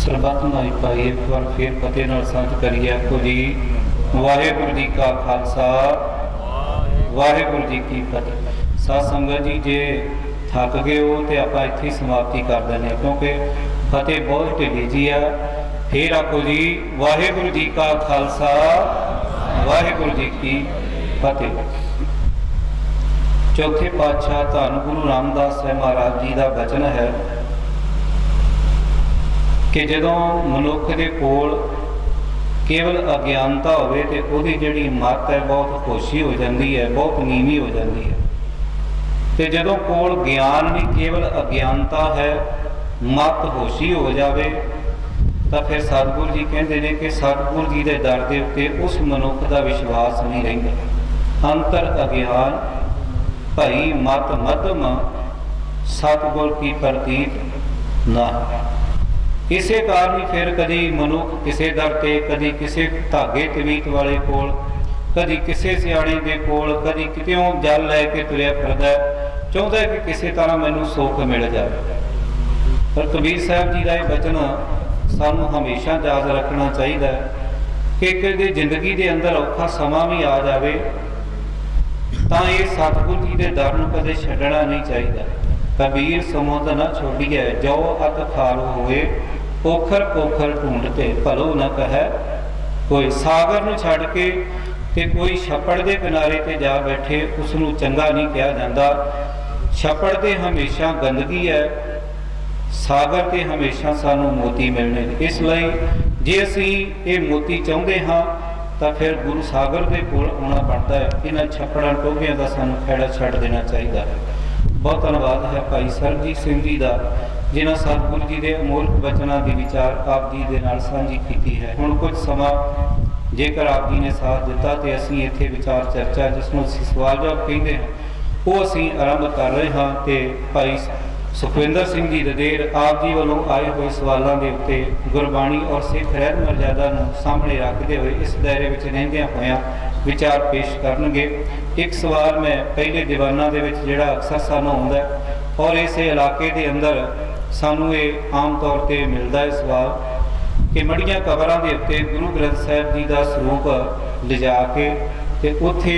ਸਰਬੱਤ ਨਾਈ ਭਾਈ, ਇੱਕ ਵਾਰ ਫੇਰ ਫਤਿਹ ਨਾਲ ਸੰਤ ਕਰੀਏ ਆਖੋ ਜੀ। ਵਾਹਿਗੁਰੂ ਜੀ ਕਾ ਖਾਲਸਾ, ਵਾਹਿਗੁਰੂ ਜੀ ਕੀ ਫਤਿਹ। ਸਾਧ ਸੰਗਤ ਜੀ, ਜੇ ਥੱਕ ਗਏ ਹੋ ਤੇ ਆਪਾਂ ਇੱਥੇ ਹੀ ਸਮਾਪਤੀ ਕਰ ਦਿੰਦੇ ਹਾਂ, ਕਿਉਂਕਿ ਫਤਿਹ ਬਹੁਤ ਢਿੱਲੀ ਜੀ ਆ। ਫੇਰ ਆਖੋ ਜੀ, ਵਾਹਿਗੁਰੂ ਜੀ ਕਾ ਖਾਲਸਾ, ਵਾਹਿਗੁਰੂ ਜੀ ਕੀ ਫਤਿਹ। ਚੌਥੇ ਪਾਤਸ਼ਾਹ ਧੰਨ ਗੁਰੂ ਰਾਮਦਾਸ ਸਾਹਿਬ ਮਹਾਰਾਜ ਜੀ ਦਾ ਬਚਨ ਹੈ ਕਿ ਜਦੋਂ ਮਨੁੱਖ ਦੇ ਕੋਲ ਕੇਵਲ ਅਗਿਆਨਤਾ ਹੋਵੇ ਤੇ ਉਹਦੀ ਜਿਹੜੀ ਮੱਤ ਹੈ ਬਹੁਤ ਖੁਸ਼ੀ ਹੋ ਜਾਂਦੀ ਹੈ, ਬਹੁਤ ਨੀਵੀਂ ਹੋ ਜਾਂਦੀ ਹੈ। ਤੇ ਜਦੋਂ ਕੋਲ ਗਿਆਨ ਨਹੀਂ, ਕੇਵਲ ਅਗਿਆਨਤਾ ਹੈ, ਮਤ ਹੋਸ਼ੀ ਹੋ ਜਾਵੇ, ਤਾਂ ਫਿਰ ਸਤਿਗੁਰੂ ਜੀ ਕਹਿੰਦੇ ਨੇ ਕਿ ਸਤਿਗੁਰੂ ਜੀ ਦੇ ਦਰ ਦੇ ਉੱਤੇ ਉਸ ਮਨੁੱਖ ਦਾ ਵਿਸ਼ਵਾਸ ਨਹੀਂ ਰਹਿੰਦਾ। ਅੰਤਰ ਅਗਿਆਨ, ਭਈ ਮਤ ਮਧਮ, ਸਤਿਗੁਰ ਕੀ ਪ੍ਰਤੀਤ ਨਾ ਇਸੇ ਕਾਰਨ ਹੀ ਫਿਰ ਕਦੀ ਮਨੁੱਖ ਕਿਸੇ ਦਰ ਤੇ, ਕਦੀ ਕਿਸੇ ਧਾਗੇ ਤਵੀਤ ਵਾਲੇ ਕੋਲ, ਕਦੀ ਕਿਸੇ ਸਿਆਣੇ ਦੇ ਕੋਲ, ਕਦੀ ਕਿਤੇੋਂ ਜਲ ਲੈ ਕੇ ਤੁਰਿਆ ਫਿਰਦਾ ਚਾਹੁੰਦਾ ਕਿ ਕਿਸੇ ਤਰ੍ਹਾਂ ਮੈਨੂੰ ਸੁੱਖ ਮਿਲ ਜਾਵੇ। ਪਰ ਕਬੀਰ ਸਾਹਿਬ ਜੀ ਦਾ ਇਹ ਬਚਨ ਸਾਨੂੰ ਹਮੇਸ਼ਾ ਯਾਦ ਰੱਖਣਾ ਚਾਹੀਦਾ ਹੈ ਕਿ ਕਦੇ ਜ਼ਿੰਦਗੀ ਦੇ ਅੰਦਰ ਔਖਾ ਸਮਾਂ ਵੀ ਆ ਜਾਵੇ, ਤਾਂ ਇਹ ਸਤਿਗੁਰੂ ਜੀ ਦੇ ਦਰ ਨੂੰ ਕਦੇ ਛੱਡਣਾ ਨਹੀਂ ਚਾਹੀਦਾ। ਕਬੀਰ ਸਮੁੰਦ ਨਾ ਛੋੜੀਐ ਜੋ ਅਤ ਖਾਲੋ ਹੋਏ ਪੋਖਰ ਪੋਖਰ ਢੂੰਡਤੇ ਭਲੋ ਨਾ ਕਹੈ। ਕੋਈ ਸਾਗਰ ਨੂੰ ਛੱਡ ਕੇ ਤੇ ਕੋਈ ਛੱਪੜ ਦੇ ਕਿਨਾਰੇ ਤੇ ਜਾ ਬੈਠੇ ਉਸ ਨੂੰ ਚੰਗਾ ਨਹੀਂ ਕਿਹਾ ਜਾਂਦਾ। ਛੱਪੜ ਤੇ ਹਮੇਸ਼ਾ ਗੰਦਗੀ ਹੈ। ਸਾਗਰ ਤੇ ਹਮੇਸ਼ਾ ਸਾਨੂੰ ਮੋਤੀ ਮਿਲਣੇ। ਇਸ ਲਈ ਜੇ ਅਸੀਂ ਇਹ ਮੋਤੀ ਚਾਹੁੰਦੇ ਹਾਂ, ਤਾਂ ਫਿਰ ਗੁਰੂ ਸਾਗਰ ਦੇ ਕੋਲ ਆਉਣਾ ਬਣਦਾ ਹੈ। ਇਹਨਾਂ ਛੱਪੜਾਂ ਟੋਭਿਆਂ ਦਾ ਸਾਨੂੰ ਖੈੜਾ ਛੱਡ ਦੇਣਾ ਚਾਹੀਦਾ ਹੈ। ਬਹੁਤ ਧੰਨਵਾਦ ਹੈ ਭਾਈ ਸਰਜੀਤ ਸਿੰਘ ਜੀ ਦਾ। ਜਿਨ੍ਹਾਂ ਸਤਿਗੁਰੂ ਜੀ ਦੇ ਅਮੋਲਕ ਬਚਨਾਂ ਦੀ ਵਿਚਾਰ ਆਪ ਜੀ ਦੇ ਨਾਲ ਸਾਂਝੀ ਕੀਤੀ ਹੈ। ਹੁਣ ਕੁਝ ਸਮਾਂ ਜੇਕਰ ਆਪ ਜੀ ਨੇ ਸਾਥ ਦਿੱਤਾ ਤੇ ਅਸੀਂ ਇੱਥੇ ਵਿਚਾਰ ਚਰਚਾ, ਜਿਸ ਨੂੰ ਅਸੀਂ ਸਵਾਲ ਜਵਾਬ ਕਹਿੰਦੇ ਹਾਂ, ਉਹ ਅਸੀਂ ਆਰੰਭ ਕਰ ਰਹੇ ਹਾਂ ਤੇ ਭਾਈ ਸੁਖਵਿੰਦਰ ਸਿੰਘ ਜੀ ਦਦੇਰ ਆਪ ਜੀ ਵੱਲੋਂ ਆਏ ਹੋਏ ਸਵਾਲਾਂ ਦੇ ਉੱਤੇ ਗੁਰਬਾਣੀ ਔਰ ਸਿੱਖ ਰਹਿਤ ਮਰਜ਼ਾਦਾ ਨੂੰ ਸਾਹਮਣੇ ਰੱਖਦੇ ਹੋਏ ਇਸ ਦਾਇਰੇ ਵਿੱਚ ਰਹਿੰਦਿਆਂ ਹੋਇਆਂ ਵਿਚਾਰ ਪੇਸ਼ ਕਰਨਗੇ। ਇੱਕ ਸਵਾਲ ਮੈਂ ਪਹਿਲੇ ਦੀਵਾਨਾਂ ਦੇ ਵਿੱਚ ਜਿਹੜਾ ਅਕਸਰ ਸਾਨੂੰ ਆਉਂਦਾ ਔਰ ਇਸੇ ਇਲਾਕੇ ਦੇ ਅੰਦਰ ਸਾਨੂੰ ਇਹ ਆਮ ਤੌਰ ਤੇ ਮਿਲਦਾ ਹੈ ਸਵਾਲ ਕਿ ਮੜੀਆਂ ਕਬਰਾਂ ਦੇ ਉੱਤੇ ਗੁਰੂ ਗ੍ਰੰਥ ਸਾਹਿਬ ਜੀ ਦਾ ਸਰੂਪ ਲਿਜਾ ਕੇ ਤੇ ਉੱਥੇ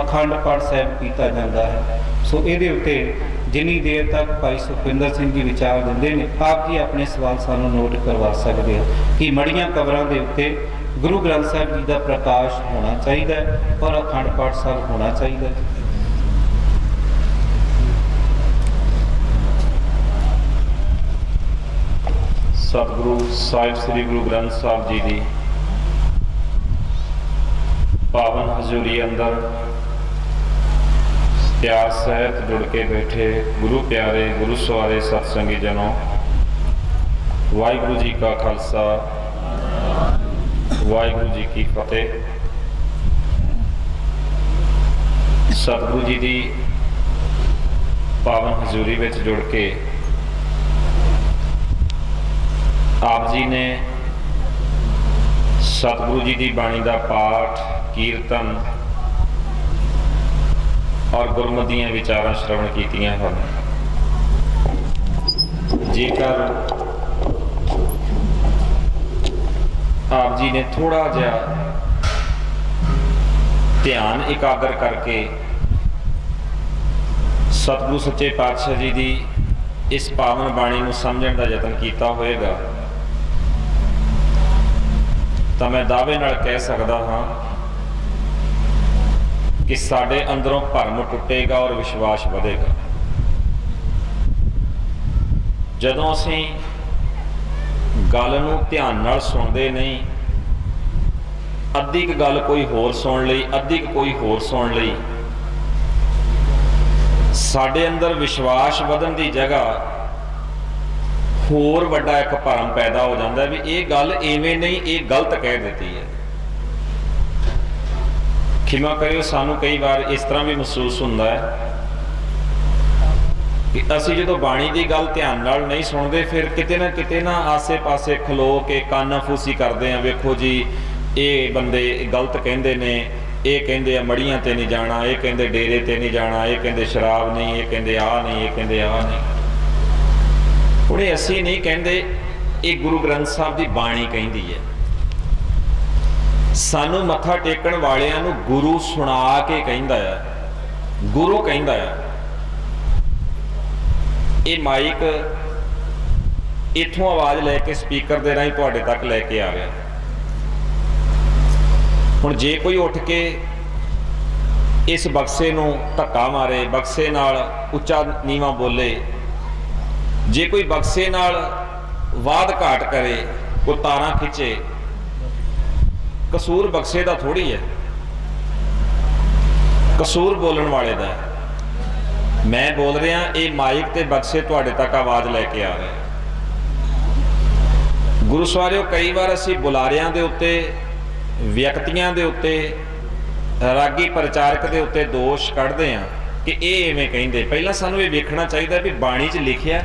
ਅਖੰਡ ਪਾਠ ਸਾਹਿਬ ਕੀਤਾ ਜਾਂਦਾ ਹੈ। ਸੋ ਇਹਦੇ ਉੱਤੇ ਜਿੰਨੀ ਦੇਰ ਤੱਕ ਭਾਈ ਸੁਖਵਿੰਦਰ ਸਿੰਘ ਜੀ ਵਿਚਾਰ ਦਿੰਦੇ ਨੇ, ਆਪ ਜੀ ਆਪਣੇ ਸਵਾਲ ਸਾਨੂੰ ਨੋਟ ਕਰਵਾ ਸਕਦੇ ਹੋ ਕਿ ਮੜੀਆਂ ਕਬਰਾਂ ਦੇ ਉੱਤੇ ਗੁਰੂ ਗ੍ਰੰਥ ਸਾਹਿਬ ਜੀ ਦਾ ਪ੍ਰਕਾਸ਼ ਹੋਣਾ ਚਾਹੀਦਾ ਹੈ ਔਰ ਅਖੰਡ ਪਾਠ ਸਾਹਿਬ ਹੋਣਾ ਚਾਹੀਦਾ ਹੈ। ਸਤਿਗੁਰੂ ਸਾਹਿਬ, ਸ੍ਰੀ ਗੁਰੂ ਗ੍ਰੰਥ ਸਾਹਿਬ ਜੀ ਦੀ ਪਾਵਨ ਹਜ਼ੂਰੀ ਅੰਦਰ ਪਿਆਰ ਸਹਿਤ ਜੁੜ ਕੇ ਬੈਠੇ ਗੁਰੂ ਪਿਆਰੇ, ਗੁਰੂ ਸਵਾਰੇ ਸਤਸੰਗੀ ਜਨੋ। ਵਾਹਿਗੁਰੂ ਜੀ ਕਾ ਖਾਲਸਾ, ਵਾਹਿਗੁਰੂ ਜੀ ਕੀ ਫਤਿਹ। ਸਤਿਗੁਰੂ ਜੀ ਦੀ ਪਾਵਨ ਹਜ਼ੂਰੀ ਵਿੱਚ ਜੁੜ ਕੇ ਆਪ ਜੀ ਨੇ ਸਤਿਗੁਰੂ ਜੀ ਦੀ ਬਾਣੀ ਦਾ ਪਾਠ, ਕੀਰਤਨ ਔਰ ਗੁਰਮਤਿ ਦੀਆਂ ਵਿਚਾਰਾਂ ਸ਼ਰਵਣ ਕੀਤੀਆਂ ਹਨ। ਜੇਕਰ ਆਪ ਜੀ ਨੇ ਥੋੜਾ ਜਿਹਾ ਧਿਆਨ ਇਕਾਗਰ ਕਰਕੇ ਸਤਿਗੁਰੂ ਸੱਚੇ ਪਾਤਸ਼ਾਹ ਜੀ ਦੀ ਇਸ ਪਾਵਨ ਬਾਣੀ ਨੂੰ ਸਮਝਣ ਦਾ ਯਤਨ ਕੀਤਾ ਹੋਵੇਗਾ ਤਾਂ ਮੈਂ ਦਾਅਵੇ ਨਾਲ ਕਹਿ ਸਕਦਾ ਹਾਂ ਕਿ ਸਾਡੇ ਅੰਦਰੋਂ ਭਰਮ ਟੁੱਟੇਗਾ ਔਰ ਵਿਸ਼ਵਾਸ ਵਧੇਗਾ। ਜਦੋਂ ਅਸੀਂ ਗੱਲ ਨੂੰ ਧਿਆਨ ਨਾਲ ਸੁਣਦੇ ਨਹੀਂ ਅੱਧੀ ਕੁ ਗੱਲ ਕੋਈ ਹੋਰ ਸੁਣ ਲਈ ਅੱਧੀ ਕੁ ਕੋਈ ਹੋਰ ਸੁਣ ਲਈ, ਸਾਡੇ ਅੰਦਰ ਵਿਸ਼ਵਾਸ ਵਧਣ ਦੀ ਜਗ੍ਹਾ ਹੋਰ ਵੱਡਾ ਇੱਕ ਭਰਮ ਪੈਦਾ ਹੋ ਜਾਂਦਾ ਵੀ ਇਹ ਗੱਲ ਐਵੇਂ ਨਹੀਂ, ਇਹ ਗਲਤ ਕਹਿ ਦਿੱਤੀ ਹੈ। ਖਿਮਾ ਕਰਿਓ, ਸਾਨੂੰ ਕਈ ਵਾਰ ਇਸ ਤਰ੍ਹਾਂ ਵੀ ਮਹਿਸੂਸ ਹੁੰਦਾ ਹੈ ਕਿ ਅਸੀਂ ਜਦੋਂ ਬਾਣੀ ਦੀ ਗੱਲ ਧਿਆਨ ਨਾਲ ਨਹੀਂ ਸੁਣਦੇ, ਫਿਰ ਕਿਤੇ ਨਾ ਕਿਤੇ ਨਾ ਆਸੇ-ਪਾਸੇ ਖਲੋ ਕੇ ਕਾਨਾਫੂਸੀ ਕਰਦੇ ਆ ਵੇਖੋ ਜੀ, ਇਹ ਬੰਦੇ ਗਲਤ ਕਹਿੰਦੇ ਨੇ, ਇਹ ਕਹਿੰਦੇ ਆ ਮੜੀਆਂ ਤੇ ਨਹੀਂ ਜਾਣਾ, ਇਹ ਕਹਿੰਦੇ ਡੇਰੇ ਤੇ ਨਹੀਂ ਜਾਣਾ, ਇਹ ਕਹਿੰਦੇ ਸ਼ਰਾਬ ਨਹੀਂ, ਇਹ ਕਹਿੰਦੇ ਆ ਨਹੀਂ, ਇਹ ਕਹਿੰਦੇ ਆ ਨਹੀਂ। ਹੁਣੇ ਅਸੀਂ ਨਹੀਂ ਕਹਿੰਦੇ, ਇਹ ਗੁਰੂ ਗ੍ਰੰਥ ਸਾਹਿਬ ਦੀ ਬਾਣੀ ਕਹਿੰਦੀ ਹੈ। ਸਾਨੂੰ ਮੱਥਾ ਟੇਕਣ ਵਾਲਿਆਂ ਨੂੰ ਗੁਰੂ ਸੁਣਾ ਕੇ ਕਹਿੰਦਾ ਆ ਗੁਰੂ ਕਹਿੰਦਾ ਆ ਇਹ ਮਾਈਕ ਇੱਥੋਂ ਆਵਾਜ਼ ਲੈ ਕੇ ਸਪੀਕਰ ਦੇ ਰਾਹੀਂ ਤੁਹਾਡੇ ਤੱਕ ਲੈ ਕੇ ਆ ਰਿਹਾ ਹੁਣ ਜੇ ਕੋਈ ਉੱਠ ਕੇ ਇਸ ਬਕਸੇ ਨੂੰ ਧੱਕਾ ਮਾਰੇ, ਬਕਸੇ ਨਾਲ ਉੱਚਾ ਨੀਵਾ ਬੋਲੇ ਜੇ ਕੋਈ ਬਕਸੇ ਨਾਲ ਵਾਦ ਘਾਟ ਕਰੇ ਕੋ ਤਾਰਾਂ ਖਿੱਚੇ, ਕਸੂਰ ਬਕਸੇ ਦਾ ਥੋੜੀ ਹੈ। ਕਸੂਰ ਬੋਲਣ ਵਾਲੇ ਦਾ ਮੈਂ ਬੋਲ ਰਿਹਾ, ਇਹ ਮਾਈਕ ਤੇ ਬਕਸੇ ਤੁਹਾਡੇ ਤੱਕ ਆਵਾਜ਼ ਲੈ ਕੇ ਆ ਰਿਹਾ ਗੁਰੂ ਸਵਾਰਿਓ, ਕਈ ਵਾਰ ਅਸੀਂ ਬੁਲਾਰਿਆਂ ਦੇ ਉੱਤੇ, ਵਿਅਕਤੀਆਂ ਦੇ ਉੱਤੇ, ਰਾਗੀ ਪ੍ਰਚਾਰਕ ਦੇ ਉੱਤੇ ਦੋਸ਼ ਕੱਢਦੇ ਆ ਕਿ ਇਹ ਐਵੇਂ ਕਹਿੰਦੇ। ਪਹਿਲਾਂ ਸਾਨੂੰ ਇਹ ਵੇਖਣਾ ਚਾਹੀਦਾ ਵੀ ਬਾਣੀ 'ਚ ਲਿਖਿਆ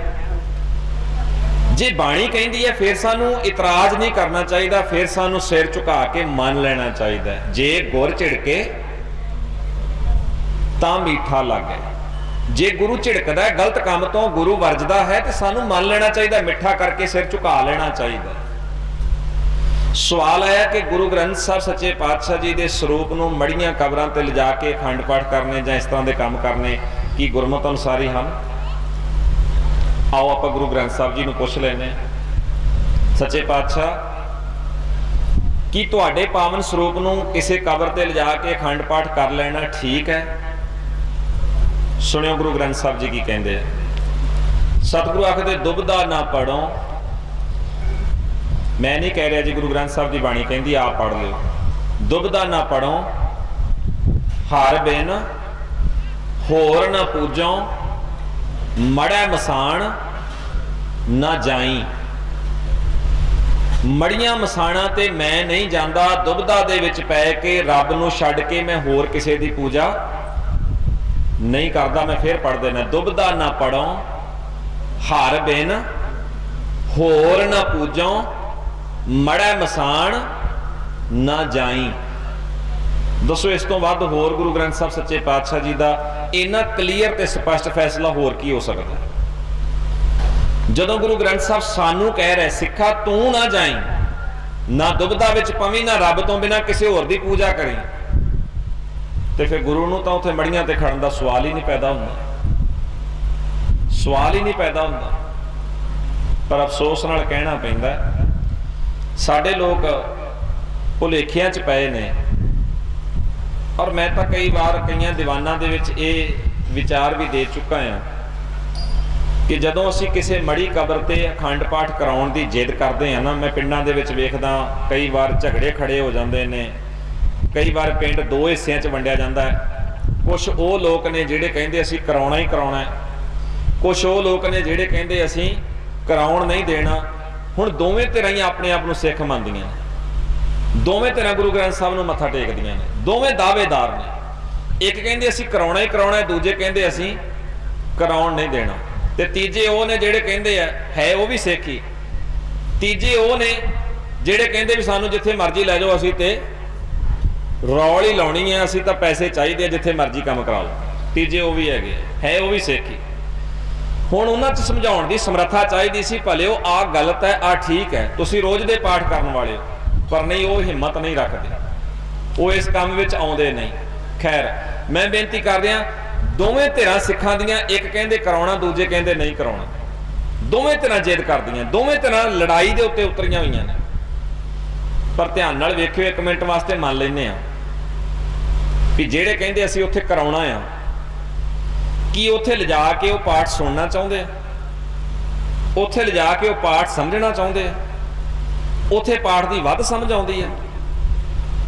ਜੇ ਬਾਣੀ ਕਹਿੰਦੀ ਹੈ, ਫਿਰ ਸਾਨੂੰ ਇਤਰਾਜ਼ ਨਹੀਂ ਕਰਨਾ ਚਾਹੀਦਾ, ਫਿਰ ਸਾਨੂੰ ਸਿਰ ਝੁਕਾ ਕੇ ਮੰਨ ਲੈਣਾ ਚਾਹੀਦਾ ਜੇ ਗੁਰ ਝਿੜਕੇ, ਤਾਂ ਮਿੱਠਾ ਲੱਗੇ ਜੇ ਗੁਰੂ ਝਿੜਕਦਾ ਹੈ, ਗਲਤ ਕੰਮ ਤੋਂ ਗੁਰੂ ਵਰਜਦਾ ਹੈ, ਤੇ ਸਾਨੂੰ ਮੰਨ ਲੈਣਾ ਚਾਹੀਦਾ ਮਿੱਠਾ ਕਰਕੇ ਸਿਰ ਝੁਕਾ ਲੈਣਾ ਚਾਹੀਦਾ ਸਵਾਲ ਆਇਆ ਕਿ ਗੁਰੂ ਗ੍ਰੰਥ ਸਾਹਿਬ ਸੱਚੇ ਪਾਤਸ਼ਾਹ ਜੀ ਦੇ ਸਰੂਪ ਨੂੰ ਮੜੀਆਂ ਕਬਰਾਂ ਤੇ ਲਿਜਾ ਕੇ ਅਖੰਡ ਪਾਠ ਕਰਨੇ ਜਾਂ ਇਸ ਤਰ੍ਹਾਂ ਦੇ ਕੰਮ ਕਰਨੇ ਕੀ ਗੁਰਮਤ ਅਨੁਸਾਰੀ ਹਨ? ਆਓ ਆਪਾਂ ਗੁਰੂ ਗ੍ਰੰਥ ਸਾਹਿਬ ਜੀ ਨੂੰ ਪੁੱਛ ਲੈਨੇ ਸੱਚੇ ਪਾਤਸ਼ਾਹ, ਕੀ ਤੁਹਾਡੇ ਪਾਵਨ ਸਰੂਪ ਨੂੰ ਕਿਸੇ ਕਬਰ ਤੇ ਲਿਜਾ ਕੇ ਅਖੰਡ ਪਾਠ ਕਰ ਲੈਣਾ ਠੀਕ ਹੈ? ਸੁਣਿਓ ਗੁਰੂ ਗ੍ਰੰਥ ਸਾਹਿਬ ਜੀ ਕੀ ਕਹਿੰਦੇ ਆ। ਸਤਿਗੁਰੂ ਆਖਦੇ ਦੁਬਦਾ ਨਾ ਪੜੋ ਮੈਂ ਨਹੀਂ ਕਹਿ ਰਿਹਾ ਜੀ ਗੁਰੂ ਗ੍ਰੰਥ ਸਾਹਿਬ ਦੀ ਬਾਣੀ ਕਹਿੰਦੀ, ਆਪ ਪੜ ਲਿਓ। ਦੁਬਦਾ ਨਾ ਪੜੋ ਹਰ ਬਿਨ ਹੋਰ ਨਾ ਪੂਜੋ। ਮੜੈ ਮਸਾਣ ਨਾ ਜਾਈ। ਮੜੀਆਂ ਮਸਾਣਾ ਤੇ ਮੈਂ ਨਹੀਂ ਜਾਂਦਾ ਦੁਬਦਾ ਦੇ ਵਿੱਚ ਪੈ ਕੇ ਰੱਬ ਨੂੰ ਛੱਡ ਕੇ ਮੈਂ ਹੋਰ ਕਿਸੇ ਦੀ ਪੂਜਾ ਨਹੀਂ ਕਰਦਾ, ਮੈਂ ਫੇਰ ਪੜ ਦੇਣਾ ਦੁਬਦਾ ਨਾ ਪੜੋ ਹਰ ਬਿਨ, ਹੋਰ ਨਾ ਪੂਜੋ, ਮੜੈ ਮਸਾਣ ਨਾ ਜਾਈ। ਦੱਸੋ, ਇਸ ਤੋਂ ਵੱਧ ਹੋਰ ਗੁਰੂ ਗ੍ਰੰਥ ਸਾਹਿਬ ਸੱਚੇ ਪਾਤਸ਼ਾਹ ਜੀ ਦਾ ਇੰਨਾ ਕਲੀਅਰ ਤੇ ਸਪਸ਼ਟ ਫੈਸਲਾ ਹੋਰ ਕੀ ਹੋ ਸਕਦਾ? ਜਦੋਂ ਗੁਰੂ ਗ੍ਰੰਥ ਸਾਹਿਬ ਸਾਨੂੰ ਕਹਿ ਰਿਹਾ, ਸਿੱਖਾ ਤੂੰ ਨਾ ਜਾਈ, ਨਾ ਦੁਬਦਾ ਵਿੱਚ ਪਵੀ, ਨਾ ਰੱਬ ਤੋਂ ਬਿਨਾ ਕਿਸੇ ਹੋਰ ਦੀ ਪੂਜਾ ਕਰੀ। ਤੇ ਫਿਰ ਗੁਰੂ ਨੂੰ ਤਾਂ ਉੱਥੇ ਮੜੀਆਂ ਤੇ ਖੜਨ ਦਾ ਸਵਾਲ ਹੀ ਨਹੀਂ ਪੈਦਾ ਹੁੰਦਾ। ਸਵਾਲ ਹੀ ਨਹੀਂ ਪੈਦਾ ਹੁੰਦਾ। ਪਰ ਅਫਸੋਸ ਨਾਲ ਕਹਿਣਾ ਪੈਂਦਾ ਸਾਡੇ ਲੋਕ ਭੁਲੇਖਿਆਂ 'ਚ ਪਏ ਨੇ। ਔਰ ਮੈਂ ਤਾਂ ਕਈ ਵਾਰ ਕਈਆਂ ਦੀਵਾਨਾਂ ਦੇ ਵਿੱਚ ਇਹ ਵਿਚਾਰ ਵੀ ਦੇ ਚੁੱਕਾ ਹਾਂ ਕਿ ਜਦੋਂ ਅਸੀਂ ਕਿਸੇ ਮੜੀ ਕਬਰ ਤੇ ਅਖੰਡ ਪਾਠ ਕਰਾਉਣ ਦੀ ਜਿੱਦ ਕਰਦੇ ਆ ਨਾ, ਮੈਂ ਪਿੰਡਾਂ ਦੇ ਵਿੱਚ ਵੇਖਦਾ ਕਈ ਵਾਰ ਝਗੜੇ ਖੜੇ ਹੋ ਜਾਂਦੇ ਨੇ, ਕਈ ਵਾਰ ਪਿੰਡ ਦੋ ਹਿੱਸਿਆਂ 'ਚ ਵੰਡਿਆ ਜਾਂਦਾ ਹੈ। ਕੁਝ ਉਹ ਲੋਕ ਨੇ ਜਿਹੜੇ ਕਹਿੰਦੇ ਅਸੀਂ ਕਰਾਉਣਾ ਹੀ ਕਰਾਉਣਾ ਹੈ। ਕੁਝ ਉਹ ਲੋਕ ਨੇ ਜਿਹੜੇ ਕਹਿੰਦੇ ਅਸੀਂ ਕਰਾਉਣ ਨਹੀਂ ਦੇਣਾ। ਹੁਣ ਦੋਵੇਂ ਧਿਰਾਂ ਹੀ ਆਪਣੇ ਆਪ ਨੂੰ ਸਿੱਖ ਮੰਨਦੀਆਂ ਦੋਵੇਂ ਧਿਰਾਂ ਗੁਰੂ ਗ੍ਰੰਥ ਸਾਹਿਬ ਨੂੰ ਮੱਥਾ ਟੇਕਦੀਆਂ ਨੇ। ਦੋਵੇਂ ਦਾਅਵੇਦਾਰ ਨੇ। ਇੱਕ ਕਹਿੰਦੇ ਅਸੀਂ ਕਰਾਉਣਾ ਹੀ ਕਰਾਉਣਾ ਦੂਜੇ ਕਹਿੰਦੇ ਅਸੀਂ ਕਰਾਉਣ ਨਹੀਂ ਦੇਣਾ। ਤੇ ਤੀਜੇ ਉਹ ਨੇ ਜਿਹੜੇ ਕਹਿੰਦੇ ਆ, ਹੈ ਉਹ ਵੀ ਸੇਖੀ। ਤੀਜੇ ਉਹ ਨੇ ਜਿਹੜੇ ਕਹਿੰਦੇ ਵੀ ਸਾਨੂੰ ਜਿੱਥੇ ਮਰਜ਼ੀ ਲੈ ਜਾਓ, ਅਸੀਂ ਤੇ ਰੌਲ ਹੀ ਲਾਉਣੀ ਹੈ ਅਸੀਂ ਤਾਂ ਪੈਸੇ ਚਾਹੀਦੇ ਆ, ਜਿੱਥੇ ਮਰਜ਼ੀ ਕੰਮ ਕਰਾ ਲਓ। ਤੀਜੇ ਉਹ ਵੀ ਹੈਗੇ ਹੈ ਉਹ ਵੀ ਸੇਖੀ। ਹੁਣ ਉਹਨਾਂ 'ਚ ਸਮਝਾਉਣ ਦੀ ਸਮਰੱਥਾ ਚਾਹੀਦੀ ਸੀ, ਭਲੇ ਉਹ ਆ ਗਲਤ ਹੈ ਆ ਠੀਕ ਹੈ, ਤੁਸੀਂ ਰੋਜ਼ ਦੇ ਪਾਠ ਕਰਨ ਵਾਲੇ ਹੋ, ਪਰ ਨਹੀਂ, ਉਹ ਹਿੰਮਤ ਨਹੀਂ ਰੱਖਦੇ। ਉਹ ਇਸ ਕੰਮ ਵਿੱਚ ਆਉਂਦੇ ਨਹੀਂ। ਖੈਰ, ਮੈਂ ਬੇਨਤੀ ਕਰ ਰਿਹਾ ਦੋਵੇਂ ਧਿਰਾਂ ਸਿੱਖਾਂ ਦੀਆਂ, ਇੱਕ ਕਹਿੰਦੇ ਕਰਾਉਣਾ, ਦੂਜੇ ਕਹਿੰਦੇ ਨਹੀਂ ਕਰਾਉਣਾ। ਦੋਵੇਂ ਧਿਰਾਂ ਜਿੱਦ ਕਰਦੀਆਂ, ਦੋਵੇਂ ਧਿਰਾਂ ਲੜਾਈ ਦੇ ਉੱਤੇ ਉਤਰੀਆਂ ਹੋਈਆਂ ਨੇ। ਪਰ ਧਿਆਨ ਨਾਲ ਵੇਖਿਓ, ਇੱਕ ਮਿੰਟ ਵਾਸਤੇ ਮੰਨ ਲੈਨੇ ਆ ਵੀ ਜਿਹੜੇ ਕਹਿੰਦੇ ਅਸੀਂ ਉੱਥੇ ਕਰਾਉਣਾ ਆ, ਕੀ ਉੱਥੇ ਲਿਜਾ ਕੇ ਉਹ ਪਾਠ ਸੁਣਨਾ ਚਾਹੁੰਦੇ ਆ? ਉੱਥੇ ਲਿਜਾ ਕੇ ਉਹ ਪਾਠ ਸਮਝਣਾ ਚਾਹੁੰਦੇ ਆ? ਉੱਥੇ ਪਾਠ ਦੀ ਵੱਧ ਸਮਝ ਆਉਂਦੀ ਆ?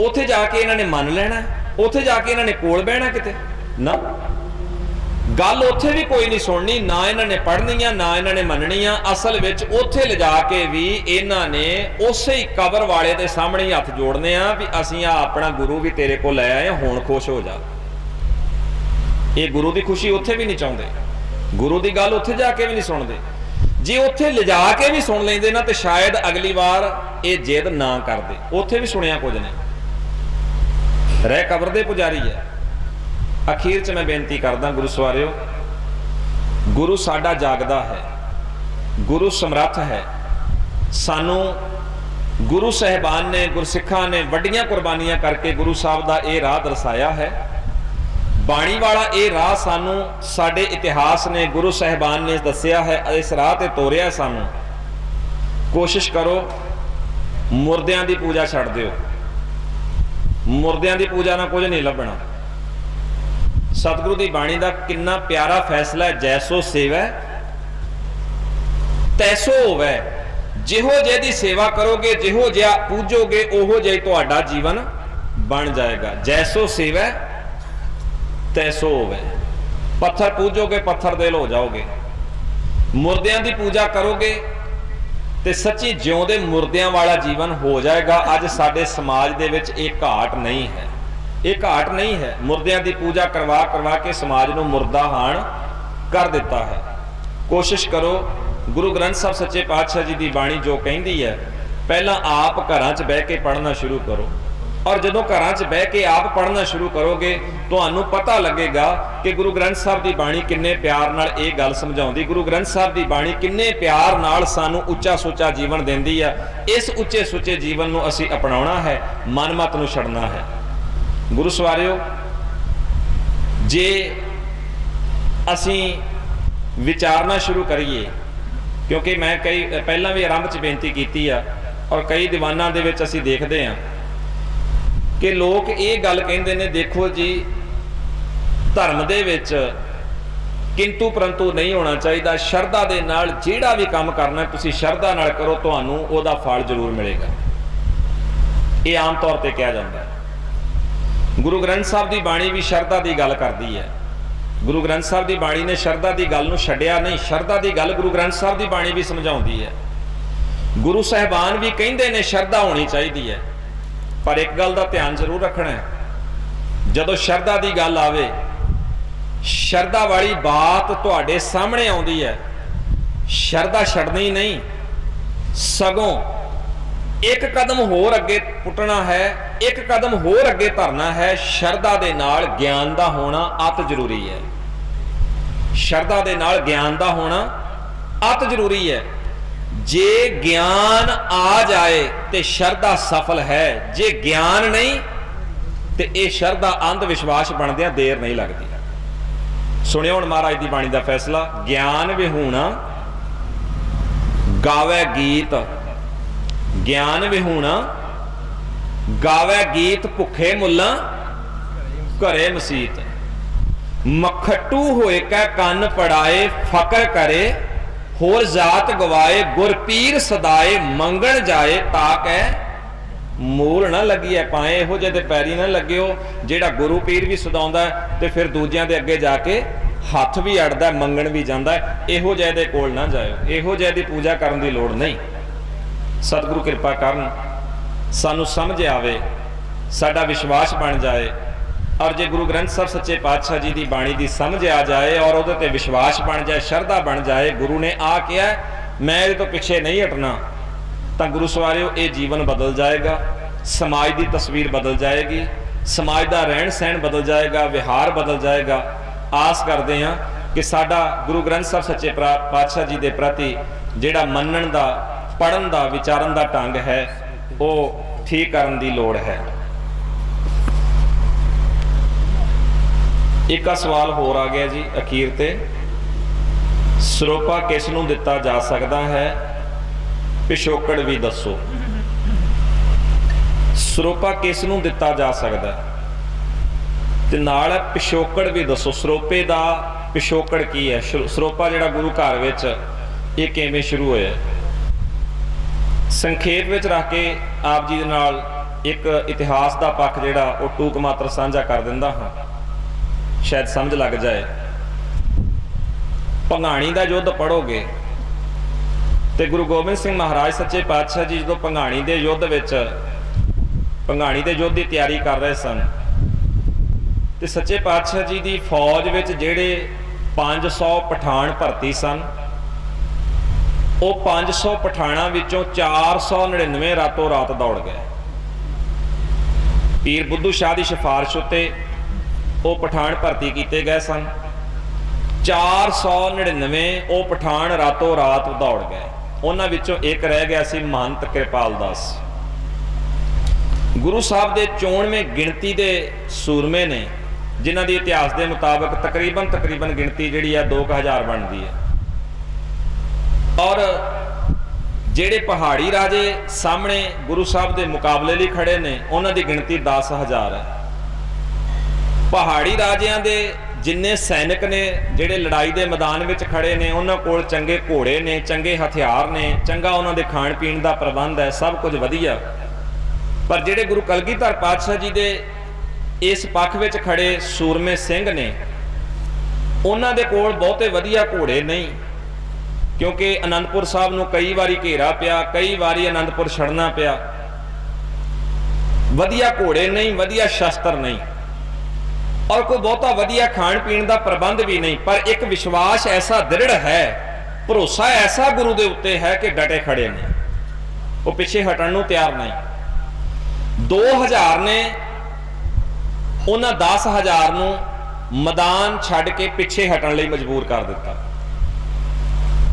ਉੱਥੇ ਜਾ ਕੇ ਇਹਨਾਂ ਨੇ ਮੰਨ ਲੈਣਾ, ਉੱਥੇ ਜਾ ਕੇ ਇਹਨਾਂ ਨੇ ਕੋਲ ਬਹਿਣਾ ਕਿਤੇ? ਨਾ। ਗੱਲ ਉੱਥੇ ਵੀ ਕੋਈ ਨਹੀਂ ਸੁਣਨੀ, ਨਾ ਇਹਨਾਂ ਨੇ ਪੜ੍ਹਨੀ ਆ ਨਾ ਇਹਨਾਂ ਨੇ ਮੰਨਣੀ ਆ ਅਸਲ ਵਿੱਚ ਉੱਥੇ ਲਿਜਾ ਕੇ ਵੀ ਇਹਨਾਂ ਨੇ ਉਸੇ ਹੀ ਕਬਰ ਵਾਲੇ ਦੇ ਸਾਹਮਣੇ ਹੀ ਹੱਥ ਜੋੜਨੇ ਆ ਵੀ ਅਸੀਂ ਆ ਆਪਣਾ ਗੁਰੂ ਵੀ ਤੇਰੇ ਕੋਲ ਲੈ ਆਏ, ਹੁਣ ਖੁਸ਼ ਹੋ ਜਾ। ਇਹ ਗੁਰੂ ਦੀ ਖੁਸ਼ੀ ਉੱਥੇ ਵੀ ਨਹੀਂ ਚਾਹੁੰਦੇ। ਗੁਰੂ ਦੀ ਗੱਲ ਉੱਥੇ ਜਾ ਕੇ ਵੀ ਨਹੀਂ ਸੁਣਦੇ। ਜੇ ਉੱਥੇ ਲਿਜਾ ਕੇ ਵੀ ਸੁਣ ਲੈਂਦੇ ਨਾ ਤੇ ਸ਼ਾਇਦ ਅਗਲੀ ਵਾਰ ਇਹ ਜਿੱਦ ਨਾ ਕਰਦੇ। ਉੱਥੇ ਵੀ ਸੁਣਿਆ ਕੁਝ ਨਹੀਂ ਰਹਿ ਕਬਰ ਦੇ ਪੁਜਾਰੀ ਹੈ। ਅਖੀਰ 'ਚ ਮੈਂ ਬੇਨਤੀ ਕਰਦਾ ਗੁਰੂ ਸਵਾਰਿਓ, ਗੁਰੂ ਸਾਡਾ ਜਾਗਦਾ ਹੈ, ਗੁਰੂ ਸਮਰੱਥ ਹੈ। ਸਾਨੂੰ ਗੁਰੂ ਸਹਿਬਾਨ ਨੇ ਗੁਰਸਿੱਖਾਂ ਨੇ ਵੱਡੀਆਂ ਕੁਰਬਾਨੀਆਂ ਕਰਕੇ ਗੁਰੂ ਸਾਹਿਬ ਦਾ ਇਹ ਰਾਹ ਦਰਸਾਇਆ ਹੈ। ਬਾਣੀ ਵਾਲਾ ਇਹ ਰਾਹ ਸਾਨੂੰ ਸਾਡੇ ਇਤਿਹਾਸ ਨੇ, ਗੁਰੂ ਸਹਿਬਾਨ ਨੇ ਦੱਸਿਆ ਹੈ, ਇਸ ਰਾਹ ਤੇ ਤੋਰਿਆ ਸਾਨੂੰ। ਕੋਸ਼ਿਸ਼ ਕਰੋ, ਮੁਰਦਿਆਂ ਦੀ ਪੂਜਾ ਛੱਡ ਦਿਓ। ਮੁਰਦਿਆਂ ਦੀ ਪੂਜਾ ਨਾਲ ਕੁਝ ਨਹੀਂ ਲੱਭਣਾ। ਸਤਿਗੁਰੂ ਦੀ ਬਾਣੀ ਦਾ ਕਿੰਨਾ ਪਿਆਰਾ ਫੈਸਲਾ ਹੈ, ਜੈਸੋ ਸੇਵਾ, ਤੈਸੋ ਹੋਵੇ। ਜਿਹੋ ਜੇ ਦੀ ਸੇਵਾ ਕਰੋਗੇ, ਜਿਹੋ ਜਿਹਾ ਪੂਜੋਗੇ, ਉਹੋ ਜਿਹਾ ਤੁਹਾਡਾ ਜੀਵਨ ਬਣ ਜਾਏਗਾ। ਜੈਸੋ ਸੇਵਾ, ਤੈਸੋ ਹੋਵੇ। ਪੱਥਰ ਪੂਜੋਗੇ, ਪੱਥਰ ਦਿਲ ਹੋ ਜਾਓਗੇ। ਮੁਰਦਿਆਂ ਦੀ ਪੂਜਾ ਕਰੋਗੇ ਤੇ ਸੱਚੀ ਜਿਉਂਦੇ ਮੁਰਦਿਆਂ ਵਾਲਾ ਜੀਵਨ ਹੋ ਜਾਏਗਾ, ਅੱਜ ਸਾਡੇ ਸਮਾਜ ਦੇ ਵਿੱਚ ਇਹ ਘਾਟ ਨਹੀਂ ਹੈ। ਇਹ ਘਾਟ ਨਹੀਂ ਹੈ, ਮੁਰਦਿਆਂ ਦੀ ਪੂਜਾ ਕਰਵਾ ਕਰਵਾ ਕੇ ਸਮਾਜ ਨੂੰ ਮੁਰਦਾ ਹਾਣ ਕਰ ਦਿੱਤਾ ਹੈ। ਕੋਸ਼ਿਸ਼ ਕਰੋ, ਗੁਰੂ ਗ੍ਰੰਥ ਸਾਹਿਬ ਸੱਚੇ ਪਾਤਸ਼ਾਹ ਜੀ ਦੀ ਬਾਣੀ ਜੋ ਕਹਿੰਦੀ ਹੈ, ਪਹਿਲਾਂ ਆਪ ਘਰਾਂ 'ਚ ਬਹਿ ਕੇ ਪੜ੍ਹਨਾ ਸ਼ੁਰੂ ਕਰੋ। ਔਰ ਜਦੋਂ ਘਰਾਂ 'ਚ ਬਹਿ ਕੇ ਆਪ ਪੜ੍ਹਨਾ ਸ਼ੁਰੂ ਕਰੋਗੇ, ਤੁਹਾਨੂੰ ਪਤਾ ਲੱਗੇਗਾ ਕਿ ਗੁਰੂ ਗ੍ਰੰਥ ਸਾਹਿਬ ਦੀ ਬਾਣੀ ਕਿੰਨੇ ਪਿਆਰ ਨਾਲ ਇਹ ਗੱਲ ਸਮਝਾਉਂਦੀ। ਗੁਰੂ ਗ੍ਰੰਥ ਸਾਹਿਬ ਦੀ ਬਾਣੀ ਕਿੰਨੇ ਪਿਆਰ ਨਾਲ ਸਾਨੂੰ ਉੱਚਾ ਸੁੱਚਾ ਜੀਵਨ ਦਿੰਦੀ ਆ। ਇਸ ਉੱਚੇ ਸੁੱਚੇ ਜੀਵਨ ਨੂੰ ਅਸੀਂ ਅਪਣਾਉਣਾ ਹੈ, ਮਨਮਤ ਨੂੰ ਛੱਡਣਾ ਹੈ। ਗੁਰੂ ਸਵਾਰਿਓ, ਜੇ ਅਸੀਂ ਵਿਚਾਰਨਾ ਸ਼ੁਰੂ ਕਰੀਏ, ਕਿਉਂਕਿ ਮੈਂ ਕਈ, ਪਹਿਲਾਂ ਵੀ ਆਰੰਭ 'ਚ ਬੇਨਤੀ ਕੀਤੀ ਆ, ਔਰ ਕਈ ਦੀਵਾਨਾਂ ਦੇ ਵਿੱਚ ਅਸੀਂ ਦੇਖਦੇ ਆ ਕਿ ਲੋਕ ਇਹ ਗੱਲ ਕਹਿੰਦੇ ਨੇ, ਦੇਖੋ ਜੀ, ਧਰਮ ਦੇ ਵਿੱਚ ਕਿੰਤੂ ਪਰੰਤੂ ਨਹੀਂ ਹੋਣਾ ਚਾਹੀਦਾ। ਸ਼ਰਧਾ ਦੇ ਨਾਲ ਜਿਹੜਾ ਵੀ ਕੰਮ ਕਰਨਾ, ਤੁਸੀਂ ਸ਼ਰਧਾ ਨਾਲ ਕਰੋ, ਤੁਹਾਨੂੰ ਉਹਦਾ ਫਲ ਜ਼ਰੂਰ ਮਿਲੇਗਾ। ਇਹ ਆਮ ਤੌਰ ਤੇ ਕਿਹਾ ਜਾਂਦਾ ਹੈ। ਗੁਰੂ ਗ੍ਰੰਥ ਸਾਹਿਬ ਦੀ ਬਾਣੀ ਵੀ ਸ਼ਰਧਾ ਦੀ ਗੱਲ ਕਰਦੀ ਹੈ। ਗੁਰੂ ਗ੍ਰੰਥ ਸਾਹਿਬ ਦੀ ਬਾਣੀ ਨੇ ਸ਼ਰਧਾ ਦੀ ਗੱਲ ਨੂੰ ਛੱਡਿਆ ਨਹੀਂ, ਸ਼ਰਧਾ ਦੀ ਗੱਲ ਗੁਰੂ ਗ੍ਰੰਥ ਸਾਹਿਬ ਦੀ ਬਾਣੀ ਵੀ ਸਮਝਾਉਂਦੀ ਹੈ। ਗੁਰੂ ਸਾਹਿਬਾਨ ਵੀ ਕਹਿੰਦੇ ਨੇ, ਸ਼ਰਧਾ ਹੋਣੀ ਚਾਹੀਦੀ ਹੈ। ਪਰ ਇੱਕ ਗੱਲ ਦਾ ਧਿਆਨ ਜ਼ਰੂਰ ਰੱਖਣਾ ਹੈ। ਜਦੋਂ ਸ਼ਰਧਾ ਦੀ ਗੱਲ ਆਵੇ, ਸ਼ਰਧਾ ਵਾਲੀ ਬਾਤ ਤੁਹਾਡੇ ਸਾਹਮਣੇ ਆਉਂਦੀ ਹੈ। ਸ਼ਰਧਾ ਛੱਡਣੀ ਨਹੀਂ। ਸਗੋਂ ਇੱਕ ਕਦਮ ਹੋਰ ਅੱਗੇ ਪੁੱਟਣਾ ਹੈ, ਇੱਕ ਕਦਮ ਹੋਰ ਅੱਗੇ ਧਰਨਾ ਹੈ। ਸ਼ਰਧਾ ਦੇ ਨਾਲ ਗਿਆਨ ਦਾ ਹੋਣਾ ਅਤ ਜ਼ਰੂਰੀ ਹੈ। ਸ਼ਰਧਾ ਦੇ ਨਾਲ ਗਿਆਨ ਦਾ ਹੋਣਾ ਅਤ ਜ਼ਰੂਰੀ ਹੈ। ਜੇ ਗਿਆਨ ਆ ਜਾਏ ਤੇ ਸ਼ਰਧਾ ਸਫਲ ਹੈ। ਜੇ ਗਿਆਨ ਨਹੀਂ ਤੇ ਇਹ ਸ਼ਰਧਾ ਅੰਧ ਵਿਸ਼ਵਾਸ ਬਣਦਿਆਂ ਦੇਰ ਨਹੀਂ ਲੱਗਦੀ। ਸੁਣਿਓ ਹੁਣ ਮਹਾਰਾਜ ਦੀ ਬਾਣੀ ਦਾ ਫੈਸਲਾ, ਗਿਆਨ ਵਿਹੂਣਾ ਗਾਵੇ ਗੀਤ। ਗਿਆਨ ਵਿਹੂਣਾ ਗਾਵੇ ਗੀਤ ਭੁੱਖੇ ਮੁੱਲਾਂ, ਘਰੇ ਮਸੀਤ। ਮਖਟੂ ਹੋਏ ਕੈ ਕੰਨ ਪੜਾਏ, ਫਕਰ ਕਰੇ ਹੋਰ ਜਾਤ ਗਵਾਏ, ਗੁਰ ਪੀਰ ਸਦਾਏ, ਮੰਗਣ ਜਾਏ ਤਾਕੈ ਮੂਲ ਨਾ ਲੱਗੀਐ ਪਾਏ ਇਹੋ ਜਿਹੇ ਦੇ ਪੈਰੀ ਨਾ ਲੱਗਿਓ, ਜਿਹੜਾ ਗੁਰੂ ਪੀਰ ਵੀ ਸਦਾਉਂਦਾ ਤੇ ਫਿਰ ਦੂਜਿਆਂ ਦੇ ਅੱਗੇ ਜਾ ਕੇ ਹੱਥ ਵੀ ਅੜਦਾ ਮੰਗਣ ਵੀ ਜਾਂਦਾ ਇਹੋ ਜਿਹੇ ਦੇ ਕੋਲ ਨਾ ਜਾਇਓ, ਇਹੋ ਜਿਹੇ ਦੀ ਪੂਜਾ ਕਰਨ ਦੀ ਲੋੜ ਨਹੀਂ। ਸਤਿਗੁਰੂ ਕਿਰਪਾ ਕਰਨ, ਸਾਨੂੰ ਸਮਝ ਆਵੇ, ਸਾਡਾ ਵਿਸ਼ਵਾਸ ਬਣ ਜਾਏ ਔਰ ਜੇ ਗੁਰੂ ਗ੍ਰੰਥ ਸਾਹਿਬ ਸੱਚੇ ਪਾਤਸ਼ਾਹ ਜੀ ਦੀ ਬਾਣੀ ਦੀ ਸਮਝ ਆ ਜਾਏ ਔਰ ਉਹਦੇ ਤੇ ਵਿਸ਼ਵਾਸ ਬਣ ਜਾਏ, ਸ਼ਰਧਾ ਬਣ ਜਾਏ, ਗੁਰੂ ਨੇ ਆ ਕਿਹਾ, ਮੈਂ ਇਹਦੇ ਤੋਂ ਪਿੱਛੇ ਨਹੀਂ ਹਟਣਾ, ਤਾਂ ਗੁਰੂ ਸਵਾਰਿਓ, ਇਹ ਜੀਵਨ ਬਦਲ ਜਾਏਗਾ, ਸਮਾਜ ਦੀ ਤਸਵੀਰ ਬਦਲ ਜਾਏਗੀ, ਸਮਾਜ ਦਾ ਰਹਿਣ ਸਹਿਣ ਬਦਲ ਜਾਏਗਾ, ਵਿਹਾਰ ਬਦਲ ਜਾਏਗਾ। ਆਸ ਕਰਦੇ ਹਾਂ ਕਿ ਸਾਡਾ ਗੁਰੂ ਗ੍ਰੰਥ ਸਾਹਿਬ ਸੱਚੇ ਪਾਤਸ਼ਾਹ ਜੀ ਦੇ ਪ੍ਰਤੀ ਜਿਹੜਾ ਮੰਨਣ ਦਾ ਪੜਨ ਦਾ, ਵਿਚਾਰਨ ਦਾ ਢੰਗ ਹੈ, ਉਹ ਠੀਕ ਕਰਨ ਦੀ ਲੋੜ ਹੈ। ਇੱਕ ਆ ਸਵਾਲ ਹੋਰ ਆ ਗਿਆ ਜੀ ਅਖੀਰ ਤੇ। ਸਰੋਪਾ ਕਿਸ ਨੂੰ ਦਿੱਤਾ ਜਾ ਸਕਦਾ ਹੈ? ਪਿਛੋਕੜ ਵੀ ਦੱਸੋ। ਸਰੋਪਾ ਕਿਸ ਨੂੰ ਦਿੱਤਾ ਜਾ ਸਕਦਾ ਤੇ ਨਾਲ ਪਿਛੋਕੜ ਵੀ ਦੱਸੋ। ਸਰੋਪੇ ਦਾ ਪਿਛੋਕੜ ਕੀ ਹੈ? ਸਰੋਪਾ ਜਿਹੜਾ ਗੁਰੂ ਘਰ ਵਿੱਚ ਇਹ ਕਿਵੇਂ ਸ਼ੁਰੂ ਹੋਇਆ ਸੰਖੇਪ ਵਿੱਚ ਰੱਖ ਕੇ ਆਪ ਜੀ ਦੇ ਨਾਲ ਇੱਕ ਇਤਿਹਾਸ ਦਾ ਪੱਖ ਜਿਹੜਾ ਉਹ ਟੂਕ ਮਾਤਰ ਸਾਂਝਾ ਕਰ ਦਿੰਦਾ ਹਾਂ। ਸ਼ਾਇਦ ਸਮਝ ਲੱਗ ਜਾਏ। ਪੰਘਾਣੀ ਦਾ ਯੁੱਧ ਪੜੋਗੇ ਤੇ ਗੁਰੂ ਗੋਬਿੰਦ ਸਿੰਘ ਮਹਾਰਾਜ ਸੱਚੇ ਪਾਤਸ਼ਾਹ ਜੀ ਜਦੋਂ ਪੰਘਾਣੀ ਦੇ ਯੁੱਧ ਵਿੱਚ ਪੰਘਾਣੀ ਦੇ ਯੁੱਧ ਦੀ ਤਿਆਰੀ ਕਰ ਰਹੇ ਸਨ ਤੇ ਸੱਚੇ ਪਾਤਸ਼ਾਹ ਜੀ ਦੀ ਫੌਜ ਵਿੱਚ ਜਿਹੜੇ 500 ਪਠਾਨ ਭਰਤੀ ਸਨ, ਉਹ 500 ਪਠਾਣਾ ਵਿੱਚੋਂ 499 ਰਾਤੋਂ ਰਾਤ ਦੌੜ ਗਏ। ਪੀਰ ਬੁੱਧੂ ਸ਼ਾਹ ਦੀ ਸਿਫਾਰਿਸ਼ ਉੱਤੇ ਉਹ ਪਠਾਨ ਭਰਤੀ ਕੀਤੇ ਗਏ ਸਨ। 499 ਉਹ ਪਠਾਨ ਰਾਤੋਂ ਰਾਤ ਦੌੜ ਗਏ। ਉਹਨਾਂ ਵਿੱਚੋਂ ਇੱਕ ਰਹਿ ਗਿਆ ਸੀ ਮਹੰਤ ਕਿਰਪਾਲ ਦਾਸ। ਗੁਰੂ ਸਾਹਿਬ ਦੇ 94ਵੇਂ ਗਿਣਤੀ ਦੇ ਸੂਰਮੇ ਨੇ, ਜਿਨ੍ਹਾਂ ਦੀ ਇਤਿਹਾਸ ਦੇ ਮੁਤਾਬਕ ਤਕਰੀਬਨ ਤਕਰੀਬਨ ਗਿਣਤੀ ਜਿਹੜੀ ਆ 2000 ਬਣਦੀ ਹੈ। ਔਰ ਜਿਹੜੇ ਪਹਾੜੀ ਰਾਜੇ ਸਾਹਮਣੇ ਗੁਰੂ ਸਾਹਿਬ ਦੇ ਮੁਕਾਬਲੇ ਲਈ ਖੜੇ ਨੇ, ਉਹਨਾਂ ਦੀ ਗਿਣਤੀ 10000 ਹੈ। ਪਹਾੜੀ ਰਾਜਿਆਂ ਦੇ ਜਿੰਨੇ ਸੈਨਿਕ ਨੇ, ਜਿਹੜੇ ਲੜਾਈ ਦੇ ਮੈਦਾਨ ਵਿੱਚ ਖੜੇ ਨੇ, ਉਹਨਾਂ ਕੋਲ ਚੰਗੇ ਘੋੜੇ ਨੇ, ਚੰਗੇ ਹਥਿਆਰ ਨੇ, ਚੰਗਾ ਉਹਨਾਂ ਦੇ ਖਾਣ ਪੀਣ ਦਾ ਪ੍ਰਬੰਧ ਹੈ, ਸਭ ਕੁਝ ਵਧੀਆ। ਪਰ ਜਿਹੜੇ ਗੁਰੂ ਕਲਗੀਧਰ ਪਾਤਸ਼ਾਹ ਜੀ ਦੇ ਇਸ ਪੱਖ ਵਿੱਚ ਖੜੇ ਸੂਰਮੇ ਸਿੰਘ ਨੇ, ਉਹਨਾਂ ਦੇ ਕੋਲ ਬਹੁਤੇ ਵਧੀਆ ਘੋੜੇ ਨਹੀਂ। ਕਿਉਂਕਿ ਅਨੰਦਪੁਰ ਸਾਹਿਬ ਨੂੰ ਕਈ ਵਾਰੀ ਘੇਰਾ ਪਿਆ, ਕਈ ਵਾਰੀ ਅਨੰਦਪੁਰ ਛੜਨਾ ਪਿਆ। ਵਧੀਆ ਘੋੜੇ ਨਹੀਂ, ਵਧੀਆ ਸ਼ਸਤਰ ਨਹੀਂ। ਔਰ ਕੋਈ ਬਹੁਤਾ ਵਧੀਆ ਖਾਣ ਪੀਣ ਦਾ ਪ੍ਰਬੰਧ ਵੀ ਨਹੀਂ, ਪਰ ਇੱਕ ਵਿਸ਼ਵਾਸ ਐਸਾ ਦ੍ਰਿੜ ਹੈ, ਭਰੋਸਾ ਐਸਾ ਗੁਰੂ ਦੇ ਉੱਤੇ ਹੈ ਕਿ ਡਟੇ ਖੜੇ ਨੇ। ਉਹ ਪਿੱਛੇ ਹਟਣ ਨੂੰ ਤਿਆਰ ਨਹੀਂ। 2000 ਨੇ ਉਹਨਾਂ 10000 ਨੂੰ ਮੈਦਾਨ ਛੱਡ ਕੇ ਪਿੱਛੇ ਹਟਣ ਲਈ ਮਜਬੂਰ ਕਰ ਦਿੱਤਾ।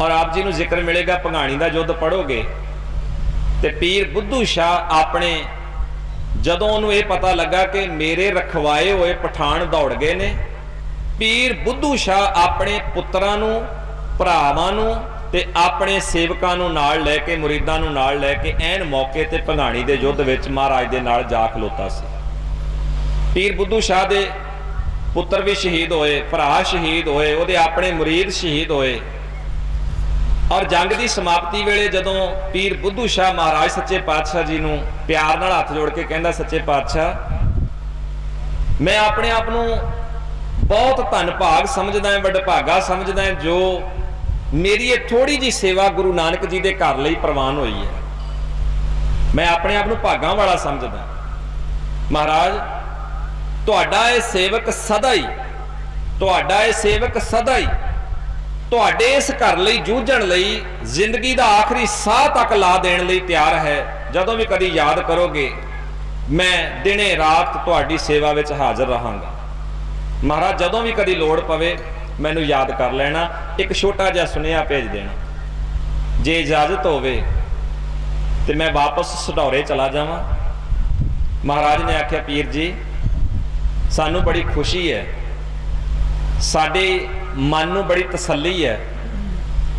ਔਰ ਆਪ ਜੀ ਨੂੰ ਜ਼ਿਕਰ ਮਿਲੇਗਾ, ਭੰਗਾਣੀ ਦਾ ਯੁੱਧ ਪੜੋਗੇ ਤੇ ਪੀਰ ਬੁੱਧੂ ਸ਼ਾਹ ਆਪਣੇ ਜਦੋਂ ਉਹਨੂੰ ਇਹ ਪਤਾ ਲੱਗਾ ਕਿ ਮੇਰੇ ਰਖਵਾਏ ਹੋਏ ਪਠਾਨ ਦੌੜ ਗਏ ਨੇ, ਪੀਰ ਬੁੱਧੂ ਸ਼ਾਹ ਆਪਣੇ ਪੁੱਤਰਾਂ ਨੂੰ, ਭਰਾਵਾਂ ਨੂੰ ਤੇ ਆਪਣੇ ਸੇਵਕਾਂ ਨੂੰ ਨਾਲ ਲੈ ਕੇ, ਮੁਰੀਦਾਂ ਨੂੰ ਨਾਲ ਲੈ ਕੇ ਐਨ ਮੌਕੇ ਤੇ ਭੰਗਾਣੀ ਦੇ ਯੁੱਧ ਵਿੱਚ ਮਹਾਰਾਜ ਦੇ ਨਾਲ ਜਾ ਖਲੋਤਾ ਸੀ। ਪੀਰ ਬੁੱਧੂ ਸ਼ਾਹ ਦੇ ਪੁੱਤਰ ਵੀ ਸ਼ਹੀਦ ਹੋਏ, ਭਰਾ ਸ਼ਹੀਦ ਹੋਏ, ਉਹਦੇ ਆਪਣੇ ਮੁਰੀਦ ਸ਼ਹੀਦ ਹੋਏ ਔਰ ਜੰਗ ਦੀ ਸਮਾਪਤੀ ਵੇਲੇ ਜਦੋਂ ਪੀਰ ਬੁੱਧੂ ਸ਼ਾਹ ਮਹਾਰਾਜ ਸੱਚੇ ਪਾਤਸ਼ਾਹ ਜੀ ਨੂੰ ਪਿਆਰ ਨਾਲ ਹੱਥ ਜੋੜ ਕੇ ਕਹਿੰਦਾ, ਸੱਚੇ ਪਾਤਸ਼ਾਹ, ਮੈਂ ਆਪਣੇ ਆਪ ਨੂੰ ਬਹੁਤ ਧੰਨ ਭਾਗ ਸਮਝਦਾ ਹਾਂ, ਵਡਭਾਗਾ ਸਮਝਦਾ ਹਾਂ, ਜੋ ਮੇਰੀ ਇਹ ਥੋੜੀ ਜੀ ਸੇਵਾ ਗੁਰੂ ਨਾਨਕ ਜੀ ਦੇ ਘਰ ਲਈ ਪ੍ਰਵਾਨ ਹੋਈ ਹੈ। ਮੈਂ ਆਪਣੇ ਆਪ ਨੂੰ ਭਾਗਾਂ ਵਾਲਾ ਸਮਝਦਾ ਮਹਾਰਾਜ, ਤੁਹਾਡਾ ਇਹ ਸੇਵਕ ਸਦਾ ਹੀ, ਤੁਹਾਡਾ ਇਹ ਸੇਵਕ ਸਦਾ ਹੀ ਤੁਹਾਡੇ ਇਸ ਘਰ ਲਈ ਜੂਝਣ ਲਈ ਜ਼ਿੰਦਗੀ ਦਾ ਆਖਰੀ ਸਾਹ ਤੱਕ ਲਾ ਦੇਣ ਲਈ ਤਿਆਰ ਹੈ। ਜਦੋਂ ਵੀ ਕਦੀ ਯਾਦ ਕਰੋਗੇ, ਮੈਂ ਦਿਨੇ ਰਾਤ ਤੁਹਾਡੀ ਸੇਵਾ ਵਿੱਚ ਹਾਜ਼ਰ ਰਹਾਂਗਾ। ਮਹਾਰਾਜ, ਜਦੋਂ ਵੀ ਕਦੀ ਲੋੜ ਪਵੇ, ਮੈਨੂੰ ਯਾਦ ਕਰ ਲੈਣਾ, ਇੱਕ ਛੋਟਾ ਜਿਹਾ ਸੁਨੇਹਾ ਭੇਜ ਦੇਣਾ। ਜੇ ਇਜਾਜ਼ਤ ਹੋਵੇ, ਤੇ ਮੈਂ ਵਾਪਸ ਸਢੌਰੇ ਚਲਾ ਜਾਵਾਂ। ਮਹਾਰਾਜ ਨੇ ਆਖਿਆ, ਪੀਰ ਜੀ, ਸਾਨੂੰ ਬੜੀ ਖੁਸ਼ੀ ਹੈ ਸਾਡੇ ਮਨ ਨੂੰ ਬੜੀ ਤਸੱਲੀ ਹੈ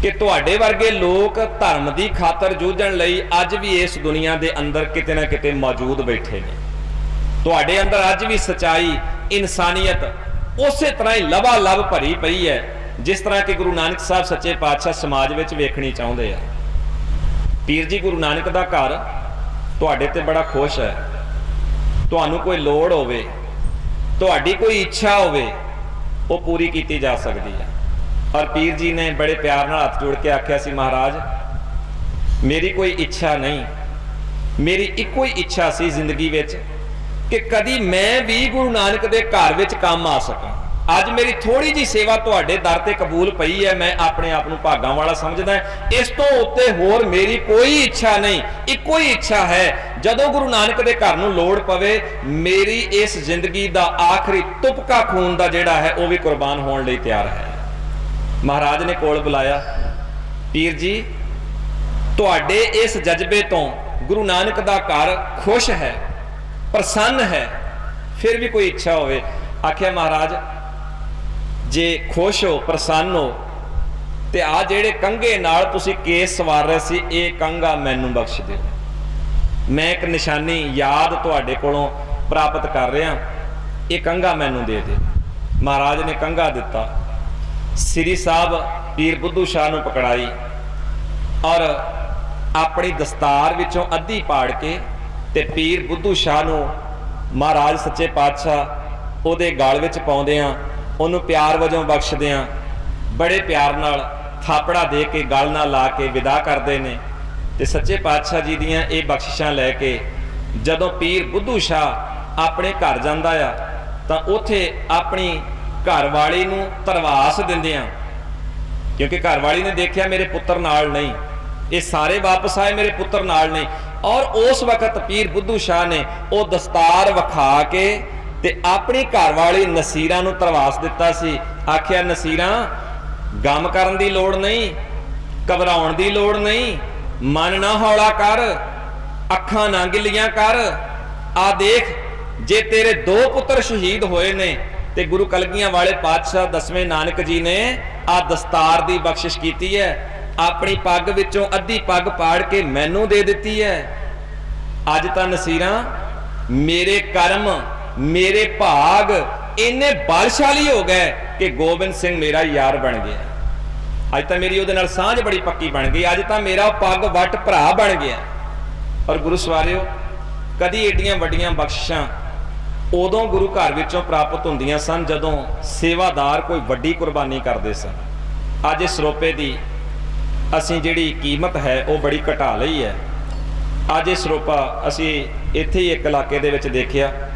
ਕਿ ਤੁਹਾਡੇ ਵਰਗੇ ਲੋਕ ਧਰਮ ਦੀ ਖਾਤਰ ਜੂਝਣ ਲਈ ਅੱਜ ਵੀ ਇਸ ਦੁਨੀਆ ਦੇ ਅੰਦਰ ਕਿਤੇ ਨਾ ਕਿਤੇ ਮੌਜੂਦ ਬੈਠੇ ਨੇ। ਤੁਹਾਡੇ ਅੰਦਰ ਅੱਜ ਵੀ ਸਚਾਈ, ਇਨਸਾਨੀਅਤ ਉਸੇ ਤਰ੍ਹਾਂ ਹੀ ਲਵਾ ਲਵ ਭਰੀ ਪਈ ਹੈ, ਜਿਸ ਤਰ੍ਹਾਂ ਕਿ ਗੁਰੂ ਨਾਨਕ ਸਾਹਿਬ ਸੱਚੇ ਪਾਤਸ਼ਾਹ ਸਮਾਜ ਵਿੱਚ ਵੇਖਣੀ ਚਾਹੁੰਦੇ ਆ। ਪੀਰ ਜੀ, ਗੁਰੂ ਨਾਨਕ ਦਾ ਘਰ ਤੁਹਾਡੇ ਤੇ ਬੜਾ ਖੁਸ਼ ਹੈ। ਤੁਹਾਨੂੰ ਕੋਈ ਲੋੜ ਹੋਵੇ, ਤੁਹਾਡੀ ਕੋਈ ਇੱਛਾ ਹੋਵੇ ਉਹ ਪੂਰੀ ਕੀਤੀ ਜਾ ਸਕਦੀ ਹੈ। ਔਰ ਪੀਰ ਜੀ ਨੇ ਬੜੇ ਪਿਆਰ ਨਾਲ ਹੱਥ ਜੋੜ ਕੇ ਆਖਿਆ ਸੀ, ਮਹਾਰਾਜ, ਮੇਰੀ ਕੋਈ ਇੱਛਾ ਨਹੀਂ। ਮੇਰੀ ਇੱਕੋ ਹੀ ਇੱਛਾ ਸੀ ਜ਼ਿੰਦਗੀ ਵਿੱਚ ਕਿ ਕਦੀ ਮੈਂ ਵੀ ਗੁਰੂ ਨਾਨਕ ਦੇ ਘਰ ਵਿੱਚ ਕੰਮ ਆ ਸਕਾਂ। ਅੱਜ ਮੇਰੀ ਥੋੜੀ ਜੀ ਸੇਵਾ ਤੁਹਾਡੇ ਦਰ ਤੇ ਕਬੂਲ ਪਈ ਹੈ, ਮੈਂ ਆਪਣੇ ਆਪ ਨੂੰ ਭਾਗਾਂ ਵਾਲਾ ਸਮਝਦਾ ਇਸ ਤੋਂ ਉੱਤੇ ਹੋਰ ਮੇਰੀ ਕੋਈ ਇੱਛਾ ਨਹੀਂ, ਇੱਕੋ ਹੀ ਇੱਛਾ ਹੈ, ਜਦੋਂ ਗੁਰੂ ਨਾਨਕ ਦੇ ਘਰ ਨੂੰ ਲੋੜ ਪਵੇ, ਮੇਰੀ ਇਸ ਜ਼ਿੰਦਗੀ ਦਾ ਆਖਰੀ ਤੁਪਕਾ ਖੂਨ ਦਾ ਜਿਹੜਾ ਹੈ, ਉਹ ਵੀ ਕੁਰਬਾਨ ਹੋਣ ਲਈ ਤਿਆਰ ਹੈ। ਮਹਾਰਾਜ ਨੇ ਕੋਲ ਬੁਲਾਇਆ, ਪੀਰ ਜੀ, ਤੁਹਾਡੇ ਇਸ ਜਜ਼ਬੇ ਤੋਂ ਗੁਰੂ ਨਾਨਕ ਦਾ ਘਰ ਖੁਸ਼ ਹੈ, ਪ੍ਰਸੰਨ ਹੈ, ਫਿਰ ਵੀ ਕੋਈ ਇੱਛਾ ਹੋਵੇ। ਆਖਿਆ, ਮਹਾਰਾਜ ਜੇ ਖੁਸ਼ ਹੋ, ਪ੍ਰਸੰਨ ਹੋ, ਤੇ ਆ ਜਿਹੜੇ ਕੰਗੇ ਨਾਲ ਤੁਸੀਂ ਕੇਸ ਸਵਾਰ ਰਹੇ ਸੀ, ਇਹ ਕੰਗਾ ਮੈਨੂੰ ਬਖਸ਼ ਦਿਓ। ਮੈਂ ਇੱਕ ਨਿਸ਼ਾਨੀ ਯਾਦ ਤੁਹਾਡੇ ਕੋਲੋਂ ਪ੍ਰਾਪਤ ਕਰ ਰਿਹਾ। ਇਹ ਕੰਗਾ ਮੈਨੂੰ ਦੇ ਦੇ ਮਹਾਰਾਜ ਨੇ ਕੰਗਾ ਦਿੱਤਾ। ਸ੍ਰੀ ਸਾਹਿਬ ਪੀਰ ਬੁੱਧੂ ਸ਼ਾਹ ਨੂੰ ਪਕੜਾਈ ਔਰ ਆਪਣੀ ਦਸਤਾਰ ਵਿੱਚੋਂ ਅੱਧੀ ਪਾੜ ਕੇ ਤੇ ਪੀਰ ਬੁੱਧੂ ਸ਼ਾਹ ਨੂੰ ਮਹਾਰਾਜ ਸੱਚੇ ਪਾਤਸ਼ਾਹ ਉਹਦੇ ਗਲ ਵਿੱਚ ਪਾਉਂਦੇ ਆ ਉਹਨੂੰ ਪਿਆਰ ਵਜੋਂ ਬਖਸ਼ਦੇ ਆ ਬੜੇ ਪਿਆਰ ਨਾਲ ਥਾਪੜਾ ਦੇ ਕੇ ਗਲ ਨਾਲ ਲਾ ਕੇ ਵਿਦਾ ਕਰਦੇ ਨੇ। ਤੇ ਸੱਚੇ ਪਾਤਸ਼ਾਹ ਜੀ ਦੀਆਂ ਇਹ ਬਖਸ਼ਿਸ਼ਾਂ ਲੈ ਕੇ ਜਦੋਂ ਪੀਰ ਬੁੱਧੂ ਸ਼ਾਹ ਆਪਣੇ ਘਰ ਜਾਂਦਾ ਆ, ਤਾਂ ਉਥੇ ਆਪਣੀ ਘਰ ਵਾਲੀ ਨੂੰ ਤਰਵਾਸ ਦਿੰਦੇ ਆ। ਕਿਉਂਕਿ ਘਰ ਵਾਲੀ ਨੇ ਦੇਖਿਆ ਮੇਰੇ ਪੁੱਤਰ ਨਾਲ ਨਹੀਂ। ਇਹ ਸਾਰੇ ਵਾਪਸ ਆਏ ਮੇਰੇ ਪੁੱਤਰ ਨਾਲ ਨਹੀਂ। ਔਰ ਉਸ ਵਕਤ ਪੀਰ ਬੁੱਧੂ ਸ਼ਾਹ ਨੇ ਉਹ ਦਸਤਾਰ ਵਿਖਾ ਕੇ ਤੇ ਆਪਣੀ ਘਰ ਵਾਲੀ ਨਸੀਰਾ ਨੂੰ ਤਰਵਾਸ ਦਿੱਤਾ ਸੀ। ਆਖਿਆ, ਨਸੀਰਾ, ਗਮ ਕਰਨ ਦੀ ਲੋੜ ਨਹੀਂ, ਘਬਰਾਉਣ ਦੀ ਲੋੜ ਨਹੀਂ, ਮਨ ਨਾ ਹੌਲਾ ਕਰ, ਅੱਖਾਂ ਨਾ ਗਿੱਲੀਆਂ ਕਰ। ਆ ਦੇਖ, ਜੇ ਤੇਰੇ ਦੋ ਪੁੱਤਰ ਸ਼ਹੀਦ ਹੋਏ ਨੇ ਤੇ ਗੁਰੂ ਕਲਗੀਆਂ ਵਾਲੇ ਪਾਤਸ਼ਾਹ ਦਸਵੇਂ ਨਾਨਕ ਜੀ ਨੇ ਆ ਦਸਤਾਰ ਦੀ ਬਖਸ਼ਿਸ਼ ਕੀਤੀ ਹੈ। ਆਪਣੀ ਪੱਗ ਵਿੱਚੋਂ ਅੱਧੀ ਪੱਗ ਪਾੜ ਕੇ ਮੈਨੂੰ ਦੇ ਦਿੱਤੀ ਹੈ। ਅੱਜ ਤਾਂ ਨਸੀਰਾਂ, ਮੇਰੇ ਕਰਮ ਮੇਰੇ ਭਾਗ ਇੰਨੇ ਬਲਸ਼ਾਲੀ ਹੋ ਗਏ ਕਿ ਗੋਬਿੰਦ ਸਿੰਘ ਮੇਰਾ ਯਾਰ ਬਣ ਗਿਆ। ਅੱਜ ਤਾਂ ਮੇਰੀ ਉਹਦੇ ਨਾਲ ਸਾਂਝ ਬੜੀ ਪੱਕੀ ਬਣ ਗਈ। ਅੱਜ ਤਾਂ ਮੇਰਾ ਪੱਗ ਵੱਟ ਭਰਾ ਬਣ ਗਿਆ। ਔਰ ਗੁਰੂ ਸਵਾਰਿਓ, ਕਦੀ ਏਡੀਆਂ ਵੱਡੀਆਂ ਬਖਸ਼ਿਸ਼ਾਂ ਉਦੋਂ ਗੁਰੂ ਘਰ ਵਿੱਚੋਂ ਪ੍ਰਾਪਤ ਹੁੰਦੀਆਂ ਸਨ ਜਦੋਂ ਸੇਵਾਦਾਰ ਕੋਈ ਵੱਡੀ ਕੁਰਬਾਨੀ ਕਰਦੇ ਸਨ। ਅੱਜ ਇਸ ਰੋਪੇ ਦੀ ਅਸੀਂ ਜਿਹੜੀ ਕੀਮਤ ਹੈ, ਉਹ ਬੜੀ ਘਟਾ ਲਈ ਹੈ। ਅੱਜ ਇਹ ਸਰੋਪਾ ਅਸੀਂ ਇੱਥੇ ਹੀ ਇੱਕ ਇਲਾਕੇ ਦੇ ਵਿੱਚ ਦੇਖਿਆ।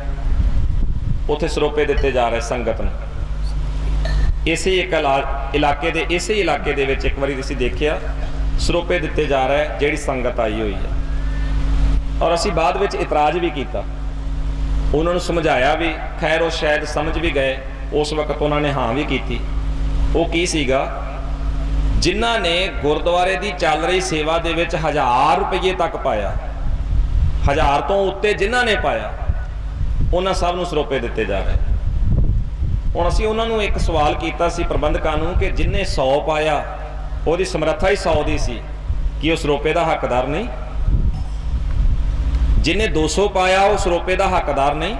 ਉੱਥੇ ਸਰੋਪੇ ਦਿੱਤੇ ਜਾ ਰਹੇ ਸੰਗਤ ਨੂੰ। ਇਸੇ ਇੱਕ ਇਲਾ- ਇਲਾਕੇ ਦੇ, ਇਸੇ ਇਲਾਕੇ ਦੇ ਵਿੱਚ ਇੱਕ ਵਾਰੀ ਤੁਸੀਂ ਦੇਖਿਆ, ਸਰੋਪੇ ਦਿੱਤੇ ਜਾ ਰਹੇ, ਜਿਹੜੀ ਸੰਗਤ ਆਈ ਹੋਈ ਹੈ। ਔਰ ਅਸੀਂ ਬਾਅਦ ਵਿੱਚ ਇਤਰਾਜ਼ ਵੀ ਕੀਤਾ। ਉਹਨਾਂ ਨੂੰ ਸਮਝਾਇਆ ਵੀ, ਖੈਰ ਉਹ ਸ਼ਾਇਦ ਸਮਝ ਵੀ ਗਏ, ਉਸ ਵਕਤ ਉਹਨਾਂ ਨੇ ਹਾਂ ਵੀ ਕੀਤੀ। ਉਹ ਕੀ ਸੀਗਾ? ਜਿਨ੍ਹਾਂ ਨੇ ਗੁਰਦੁਆਰੇ ਦੀ ਚੱਲ ਰਹੀ ਸੇਵਾ ਦੇ ਵਿੱਚ ਹਜ਼ਾਰ ਰੁਪਏ ਤੱਕ ਪਾਇਆ। ਹਜ਼ਾਰ ਤੋਂ ਉੱਤੇ ਜਿਨ੍ਹਾਂ ਨੇ ਪਾਇਆ। ਉਹਨਾਂ ਸਭ ਨੂੰ ਸਰੋਪੇ ਦਿੱਤੇ ਜਾ ਰਹੇ। ਹੁਣ ਅਸੀਂ ਉਹਨਾਂ ਨੂੰ ਇੱਕ ਸਵਾਲ ਕੀਤਾ ਸੀ ਪ੍ਰਬੰਧਕਾਂ ਨੂੰ ਕਿ ਜਿਨਨੇ 100 ਪਾਇਆ, ਉਹਦੀ ਸਮਰੱਥਾ ਹੀ 100 ਦੀ ਸੀ, ਕਿ ਉਹ ਸਰੋਪੇ ਦਾ ਹੱਕਦਾਰ ਨਹੀਂ? ਜਿਨੇ 200 ਪਾਇਆ, ਉਹ ਸਰੋਪੇ ਦਾ ਹੱਕਦਾਰ ਨਹੀਂ?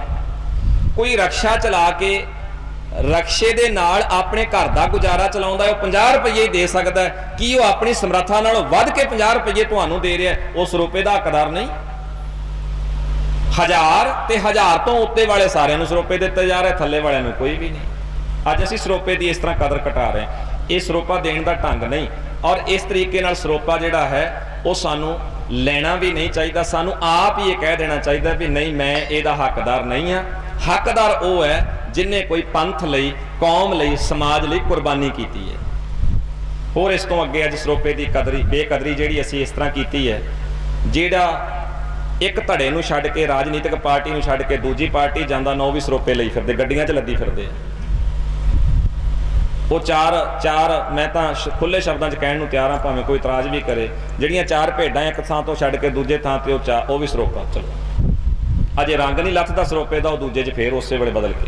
ਕੋਈ ਰਕਸ਼ਾ ਚਲਾ ਕੇ ਰਕਸ਼ੇ ਦੇ ਨਾਲ ਆਪਣੇ ਘਰ ਦਾ ਗੁਜ਼ਾਰਾ ਚਲਾਉਂਦਾ ਉਹ 50 ਰੁਪਏ ਹੀ ਦੇ ਸਕਦਾ ਹੈ, ਕੀ ਉਹ ਆਪਣੀ ਸਮਰੱਥਾ ਨਾਲੋਂ ਵੱਧ ਕੇ 50 ਰੁਪਏ ਤੁਹਾਨੂੰ ਦੇ ਰਿਹਾ ਹੈ? ਉਹ ਸਰੋਪੇ ਦਾ ਹੱਕਦਾਰ ਨਹੀਂ? ਹਜ਼ਾਰ ਤੇ ਹਜ਼ਾਰ ਤੋਂ ਉੱਤੇ ਵਾਲੇ ਸਾਰਿਆਂ ਨੂੰ ਸਰੋਪੇ ਦਿੱਤੇ ਜਾ ਰਹੇ, ਥੱਲੇ ਵਾਲਿਆਂ ਨੂੰ ਕੋਈ ਵੀ ਨਹੀਂ। ਅੱਜ ਅਸੀਂ ਸਰੋਪੇ ਦੀ ਇਸ ਤਰ੍ਹਾਂ ਕਦਰ ਘਟਾ ਰਹੇ ਹਾਂ। ਇਹ ਸਰੋਪਾ ਦੇਣ ਦਾ ਢੰਗ ਨਹੀਂ। ਔਰ ਇਸ ਤਰੀਕੇ ਨਾਲ ਸਰੋਪਾ ਜਿਹੜਾ ਹੈ, ਉਹ ਸਾਨੂੰ ਲੈਣਾ ਵੀ ਨਹੀਂ ਚਾਹੀਦਾ। ਸਾਨੂੰ ਆਪ ਹੀ ਇਹ ਕਹਿ ਦੇਣਾ ਚਾਹੀਦਾ ਵੀ ਨਹੀਂ, ਮੈਂ ਇਹਦਾ ਹੱਕਦਾਰ ਨਹੀਂ ਆ ਹੱਕਦਾਰ ਉਹ ਹੈ ਜਿਨੇ ਕੋਈ ਪੰਥ ਲਈ, ਕੌਮ ਲਈ, ਸਮਾਜ ਲਈ ਕੁਰਬਾਨੀ ਕੀਤੀ ਹੈ। ਹੋਰ ਇਸ ਤੋਂ ਅੱਗੇ ਅੱਜ ਸਰੋਪੇ ਦੀ ਕਦਰੀ, ਬੇਕਦਰੀ ਜਿਹੜੀ ਅਸੀਂ ਇਸ ਤਰ੍ਹਾਂ ਕੀਤੀ ਹੈ, ਜਿਹੜਾ ਇੱਕ ਧੜੇ ਨੂੰ ਛੱਡ ਕੇ ਰਾਜਨੀਤਿਕ ਪਾਰਟੀ ਨੂੰ ਛੱਡ ਕੇ ਦੂਜੀ ਪਾਰਟੀ ਜਾਂਦਾ ਨਾ ਉਹ ਵੀ ਸਰੋਪੇ ਲਈ ਫਿਰਦੇ, ਗੱਡੀਆਂ 'ਚ ਲੱਦੀ ਫਿਰਦੇ। ਉਹ ਚਾਰ ਚਾਰ, ਮੈਂ ਤਾਂ ਸ਼- ਖੁੱਲੇ ਸ਼ਬਦਾਂ 'ਚ ਕਹਿਣ ਨੂੰ ਤਿਆਰ ਹਾਂ, ਭਾਵੇਂ ਕੋਈ ਇਤਰਾਜ਼ ਵੀ ਕਰੇ। ਜਿਹੜੀਆਂ ਚਾਰ ਭੇਡਾਂ ਇੱਕ ਥਾਂ ਤੋਂ ਛੱਡ ਕੇ ਦੂਜੇ ਥਾਂ ਤੇ ਉਹ ਚਾ, ਉਹ ਵੀ ਸਰੋਪਾ, ਚਲੋ। ਅਜੇ ਰੰਗ ਨਹੀਂ ਲੱਥਦਾ ਸਰੋਪੇ ਦਾ, ਉਹ ਦੂਜੇ 'ਚ ਫੇਰ ਉਸੇ ਵੇਲੇ ਬਦਲ ਕੇ।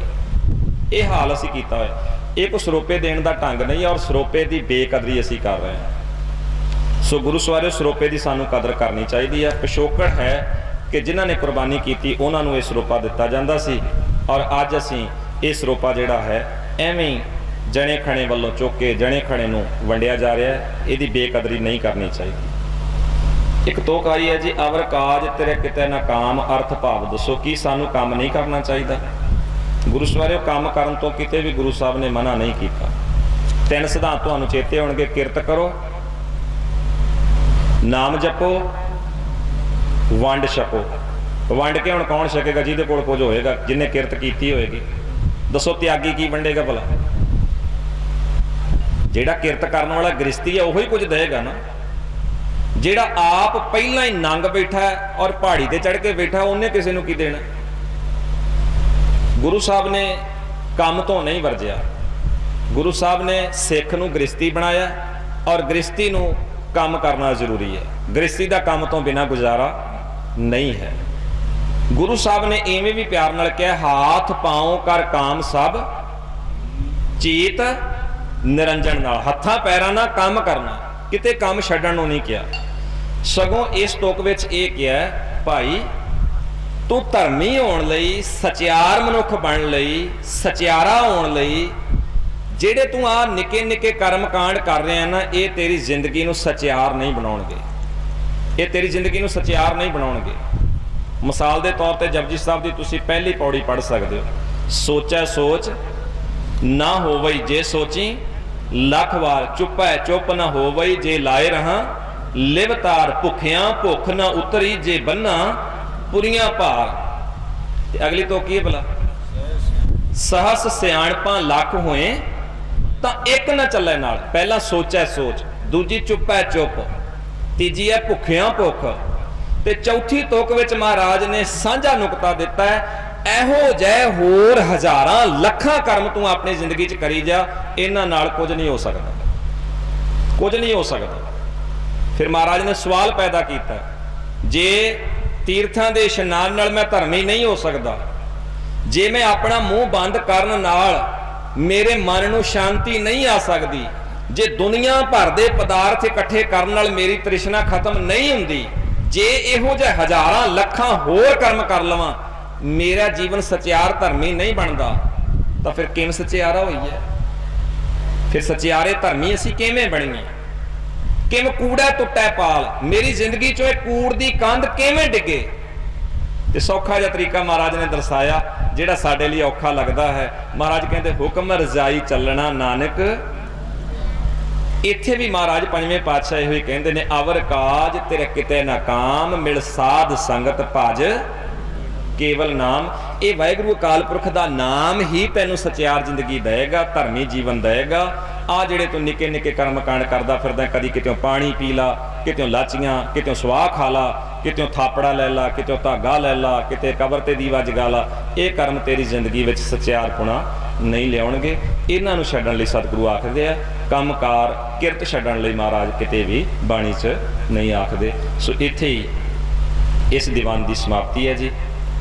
ਇਹ ਹਾਲ ਅਸੀਂ ਕੀਤਾ ਹੋਇਆ। ਇਹ ਕੋ ਸਰੋਪੇ ਦੇਣ ਦਾ ਢੰਗ ਨਹੀਂ ਔਰ ਸਰੋਪੇ ਦੀ ਬੇਕਦਰੀ ਅਸੀਂ ਕਰ ਰਹੇ ਹਾਂ। ਸੋ ਗੁਰੂ ਸਵਾਰਿਓ, ਸਰੋਪੇ ਦੀ ਸਾਨੂੰ ਕਦਰ ਕਰਨੀ ਚਾਹੀਦੀ ਹੈ। ਪਿਛੋਕੜ ਹੈ ਕਿ ਜਿਨ੍ਹਾਂ ਨੇ ਕੁਰਬਾਨੀ ਕੀਤੀ, ਉਹਨਾਂ ਨੂੰ ਇਹ ਸਰੋਪਾ ਦਿੱਤਾ ਜਾਂਦਾ ਸੀ। ਔਰ ਅੱਜ ਅਸੀਂ ਇਹ ਸਰੋਪਾ ਜਿਹੜਾ ਹੈ, ਐਵੇਂ ਹੀ ਜਣੇ ਖਣੇ ਵੱਲੋਂ ਚੁੱਕ ਕੇ ਜਣੇ ਖਣੇ ਨੂੰ ਵੰਡਿਆ ਜਾ ਰਿਹਾ ਹੈ। ਇਹਦੀ ਬੇਕਦਰੀ ਨਹੀਂ ਕਰਨੀ ਚਾਹੀਦੀ। ਇੱਕ ਤੋਕ ਆਈ ਹੈ ਜੀ, ਅਵਰ ਕਾਜ ਤੇਰੇ ਕਿਤੇ ਨਾਕਾਮ ਅਰਥ ਭਾਵ। ਦੱਸੋ ਕੀ ਸਾਨੂੰ ਕੰਮ ਨਹੀਂ ਕਰਨਾ ਚਾਹੀਦਾ? ਗੁਰੂ ਸਵਾਰਿਓ, ਕੰਮ ਕਰਨ ਤੋਂ ਕਿਤੇ ਵੀ ਗੁਰੂ ਸਾਹਿਬ ਨੇ ਮਨਾ ਨਹੀਂ ਕੀਤਾ। ਤਿੰਨ ਸਿਧਾਂਤ ਤੁਹਾਨੂੰ ਚੇਤੇ ਹੋਣਗੇ। ਕਿਰਤ ਕਰੋ ਨਾਮ ਜਪੋ, ਵੰਡ ਛਕੋ। ਵੰਡ ਕੇ ਹੁਣ ਕੌਣ ਛਕੇਗਾ? ਜਿਹਦੇ ਕੋਲ ਕੁਝ ਹੋਏਗਾ ਜਿਨੇ ਕਿਰਤ ਕੀਤੀ ਹੋਏਗੀ। ਦੱਸੋ ਤਿਆਗੀ ਕੀ ਵੰਡੇਗਾ ਭਲਾ? ਜਿਹੜਾ ਕਿਰਤ ਕਰਨ ਵਾਲਾ ਗ੍ਰਸਤੀ ਹੈ ਉਹੀ ਕੁਝ ਦੇਗਾ ਨਾ। ਜਿਹੜਾ ਆਪ ਪਹਿਲਾਂ ਹੀ ਨੰਗ ਬੈਠਾ ਹੈ ਔਰ ਪਹਾੜੀ ਤੇ ਚੜ ਕੇ ਬੈਠਾ, ਉਹਨੇ ਕਿਸੇ ਨੂੰ ਕੀ ਦੇਣਾ? ਗੁਰੂ ਸਾਹਿਬ ਨੇ ਕੰਮ ਤੋਂ ਨਹੀਂ ਵਰਜਿਆ। ਗੁਰੂ ਸਾਹਿਬ ਨੇ ਸਿੱਖ ਨੂੰ ਗ੍ਰਸਤੀ ਬਣਾਇਆ ਔਰ ਗ੍ਰਸਤੀ ਨੂੰ ਕੰਮ ਕਰਨਾ ਜ਼ਰੂਰੀ ਹੈ। ਗ੍ਰਸਤੀ ਦਾ ਕੰਮ ਤੋਂ ਬਿਨਾ ਗੁਜ਼ਾਰਾ ਨਹੀਂ ਹੈ। ਗੁਰੂ ਸਾਹਿਬ ਨੇ ਐਵੇਂ ਵੀ ਪਿਆਰ ਨਾਲ ਕਿਹਾ, ਹਾਥ ਪਾਉ ਕਰ ਕਾਮ ਸਭ, ਚੇਤ ਨਿਰੰਜਨ ਨਾਲ। ਹੱਥਾਂ ਪੈਰਾਂ ਨਾਲ ਕੰਮ ਕਰਨਾ। ਕਿਤੇ ਕੰਮ ਛੱਡਣ ਨੂੰ ਨਹੀਂ ਕਿਹਾ। ਸਗੋਂ ਇਸ ਟੋਕ ਵਿੱਚ ਇਹ ਕਿਹਾ, ਭਾਈ, ਤੂੰ ਧਰਮੀ ਹੋਣ ਲਈ, ਸਚਿਆਰ ਮਨੁੱਖ ਬਣਨ ਲਈ, ਸਚਿਆਰਾ ਹੋਣ ਲਈ ਜਿਹੜੇ ਤੂੰ ਆ ਨਿੱਕੇ ਨਿੱਕੇ ਕਰਮ ਕਾਂਡ ਕਰ ਰਿਹਾ ਨਾ ਇਹ ਤੇਰੀ ਜ਼ਿੰਦਗੀ ਨੂੰ ਸਚਿਆਰ ਨਹੀਂ ਬਣਾਉਣਗੇ। ਇਹ ਤੇਰੀ ਜ਼ਿੰਦਗੀ ਨੂੰ ਸਚਿਆਰ ਨਹੀਂ ਬਣਾਉਣਗੇ। ਮਿਸਾਲ ਦੇ ਤੌਰ ਤੇ ਜਪਜੀ ਸਾਹਿਬ ਦੀ ਤੁਸੀਂ ਪਹਿਲੀ ਪੌੜੀ ਪੜ੍ਹ ਸਕਦੇ ਹੋ। ਸੋਚੈ ਸੋਚ ਨਾ ਹੋਵਈ ਜੇ ਸੋਚੀ ਲੱਖ ਵਾਰ ਚੁੱਪੈ ਚੁੱਪ ਨਾ ਹੋਵਈ ਜੇ ਲਾਏ ਰਹਾ ਲਿਵਤਾਰ ਭੁੱਖਿਆਂ ਭੁੱਖ ਨਾ ਉਤਰੀ ਜੇ ਬੰਨਾ ਪੁਰੀਆਂ ਭਾਰ। ਤੇ ਅਗਲੀ ਤੋਂ ਕੀ ਹੈ ਭਲਾ? ਸਹਸ ਸਿਆਣਪਾਂ ਲੱਖ ਹੋਏ ਤਾਂ ਇੱਕ ਨਾ ਚੱਲੇ ਨਾਲ। ਪਹਿਲਾ ਸੋਚੈ ਸੋਚ, ਦੂਜੀ ਚੁੱਪ ਹੈ ਚੁੱਪ, ਤੀਜੀ ਹੈ ਭੁੱਖਿਆਂ ਭੁੱਖ ਤੇ ਚੌਥੀ ਤੁਕ ਵਿੱਚ ਮਹਾਰਾਜ ਨੇ ਸਾਂਝਾ ਨੁਕਤਾ ਦਿੱਤਾ ਹੈ, ਇਹੋ ਜੈ ਹੋਰ ਹਜ਼ਾਰਾਂ ਲੱਖਾਂ ਕਰਮ ਤੂੰ ਆਪਣੀ ਜ਼ਿੰਦਗੀ 'ਚ ਕਰੀ ਜਾ, ਇਹਨਾਂ ਨਾਲ ਕੁਝ ਨਹੀਂ ਹੋ ਸਕਦਾ। ਕੁਝ ਨਹੀਂ ਹੋ ਸਕਦਾ। ਫਿਰ ਮਹਾਰਾਜ ਨੇ ਸਵਾਲ ਪੈਦਾ ਕੀਤਾ, ਜੇ ਤੀਰਥਾਂ ਦੇ ਇਸ਼ਨਾਨ ਨਾਲ ਮੈਂ ਧਰਮੀ ਨਹੀਂ ਹੋ ਸਕਦਾ, ਜੇ ਮੈਂ ਆਪਣਾ ਮੂੰਹ ਬੰਦ ਕਰਨ ਨਾਲ ਮੇਰੇ ਮਨ ਨੂੰ ਸ਼ਾਂਤੀ ਨਹੀਂ ਆ ਸਕਦੀ। ਜੇ ਦੁਨੀਆ ਭਰ ਦੇ ਪਦਾਰਥ ਇਕੱਠੇ ਕਰਨ ਨਾਲ ਮੇਰੀ ਤ੍ਰਿਸ਼ਨਾ ਖਤਮ ਨਹੀਂ ਹੁੰਦੀ, ਜੇ ਇਹੋ ਜਿਹੇ ਹਜ਼ਾਰਾਂ ਲੱਖਾਂ ਹੋਰ ਕਰਮ ਕਰ ਲਵਾਂ, ਮੇਰਾ ਜੀਵਨ ਸਚਿਆਰ ਧਰਮੀ ਨਹੀਂ ਬਣਦਾ, ਤਾਂ ਫਿਰ ਕਿਵੇਂ ਸਚਿਆਰਾ ਹੋਈ ਹੈ ਫਿਰ ਸਚਿਆਰੇ ਧਰਮੀ ਅਸੀਂ ਕਿਵੇਂ ਬਣੀਏ? ਕਿਵੇਂ ਕੂੜਾ ਟੁੱਟੈ ਪਾਲ? ਮੇਰੀ ਜ਼ਿੰਦਗੀ ਚੋਂ ਇਹ ਕੂੜ ਦੀ ਕੰਧ ਕਿਵੇਂ ਡਿੱਗੇ? ਤੇ ਸੌਖਾ ਜਿਹਾ ਤਰੀਕਾ ਮਹਾਰਾਜ ਨੇ ਦਰਸਾਇਆ, ਜਿਹੜਾ ਸਾਡੇ ਲਈ ਔਖਾ ਲੱਗਦਾ ਹੈ। ਮਹਾਰਾਜ ਕਹਿੰਦੇ, ਹੁਕਮ ਰਜ਼ਾਈ ਚੱਲਣਾ ਨਾਨਕ। ਇੱਥੇ ਵੀ ਮਹਾਰਾਜ ਪੰਜਵੇਂ ਪਾਤਸ਼ਾਹ ਇਹੋ ਹੀ ਕਹਿੰਦੇ ਨੇ, ਅਵਰ ਕਾਜ ਤੇਰੇ ਕਿਤੇ ਨਾਕਾਮ ਮਿਲ ਸਾਧ ਸੰਗਤ ਭਜ, ਕੇਵਲ ਨਾਮ। ਇਹ ਵਾਹਿਗੁਰੂ ਅਕਾਲ ਪੁਰਖ ਦਾ ਨਾਮ ਹੀ ਤੈਨੂੰ ਸਚਿਆਰ ਜ਼ਿੰਦਗੀ ਦੇਵੇਗਾ, ਧਰਮੀ ਜੀਵਨ ਦੇਏਗਾ ਆ ਜਿਹੜੇ ਤੂੰ ਨਿੱਕੇ ਨਿੱਕੇ ਕਰਮ ਕਾਂਡ ਕਰਦਾ ਫਿਰਦਾ, ਕਦੀ ਕਿਤੇੋਂ ਪਾਣੀ ਪੀ ਲਾ ਕਿਤੇੋਂ ਲਾਚੀਆਂ ਕਿਤੇੋਂ ਸਵਾਹ ਖਾ ਲਾ ਕਿਤੇੋਂ ਥਾਪੜਾ ਲੈ ਲਾ ਕਿਤੇੋਂ ਧਾਗਾ ਲੈ ਲਾ, ਕਿਤੇ ਕਬਰ ਤੇ ਦੀਵਾ ਜਗਾ ਲਾ, ਇਹ ਕਰਮ ਤੇਰੀ ਜ਼ਿੰਦਗੀ ਵਿੱਚ ਸਚਿਆਰ ਪੁਣਾ ਨਹੀਂ ਲਿਆਉਣਗੇ। ਇਹਨਾਂ ਨੂੰ ਛੱਡਣ ਲਈ ਸਤਿਗੁਰੂ ਆਖਦੇ ਆ, ਕੰਮਕਾਰ ਕਿਰਤ ਛੱਡਣ ਲਈ ਮਹਾਰਾਜ ਕਿਤੇ ਵੀ ਬਾਣੀ 'ਚ ਨਹੀਂ ਆਖਦੇ। ਸੋ ਇੱਥੇ ਹੀ ਇਸ ਦੀਵਾਨ ਦੀ ਸਮਾਪਤੀ ਹੈ ਜੀ।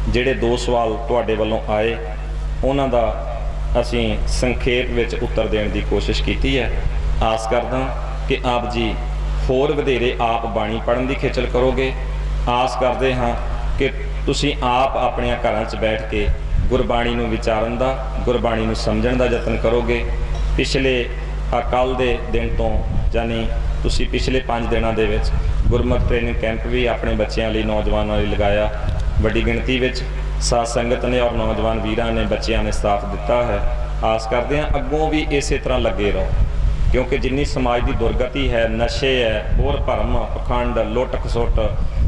ਜਿਹੜੇ ਦੋ ਸਵਾਲ ਤੁਹਾਡੇ ਵੱਲੋਂ ਆਏ, ਉਹਨਾਂ ਦਾ ਅਸੀਂ ਸੰਖੇਪ ਵਿੱਚ ਉੱਤਰ ਦੇਣ ਦੀ ਕੋਸ਼ਿਸ਼ ਕੀਤੀ ਹੈ। ਆਸ ਕਰਦਾ ਕਿ ਆਪ ਜੀ ਹੋਰ ਵਧੇਰੇ ਆਪ ਬਾਣੀ ਪੜ੍ਹਨ ਦੀ ਖੇਚਲ ਕਰੋਗੇ। ਆਸ ਕਰਦੇ ਹਾਂ ਕਿ ਤੁਸੀਂ ਆਪ ਆਪਣੀਆਂ ਘਰਾਂ 'ਚ ਬੈਠ ਕੇ ਗੁਰਬਾਣੀ ਨੂੰ ਵਿਚਾਰਨ ਦਾ, ਗੁਰਬਾਣੀ ਨੂੰ ਸਮਝਣ ਦਾ ਯਤਨ ਕਰੋਗੇ। ਪਿਛਲੇ ਕੱਲ ਦੇ ਦਿਨ ਤੋਂ ਯਾਨੀ ਤੁਸੀਂ ਪਿਛਲੇ 5 ਦਿਨਾਂ ਦੇ ਵਿੱਚ ਗੁਰਮਤਿ ਟ੍ਰੇਨਿੰਗ ਕੈਂਪ ਵੀ ਆਪਣੇ ਬੱਚਿਆਂ ਲਈ, ਨੌਜਵਾਨਾਂ ਲਈ ਲਗਾਇਆ। ਵੱਡੀ ਗਿਣਤੀ ਵਿੱਚ ਸਾਧ ਸੰਗਤ ਨੇ ਔਰ ਨੌਜਵਾਨ ਵੀਰਾਂ ਨੇ ਬੱਚਿਆਂ ਨੇ ਸਾਥ ਦਿੱਤਾ ਹੈ। ਆਸ ਕਰਦੇ ਹਾਂ ਅੱਗੋਂ ਵੀ ਇਸੇ ਤਰ੍ਹਾਂ ਲੱਗੇ ਰਹੋ। ਕਿਉਂਕਿ ਜਿੰਨੀ ਸਮਾਜ ਦੀ ਦੁਰਗਤੀ ਹੈ, ਨਸ਼ੇ ਹੈ, ਹੋਰ ਭਰਮ, ਪਖੰਡ, ਲੁੱਟ ਖਸੁੱਟ,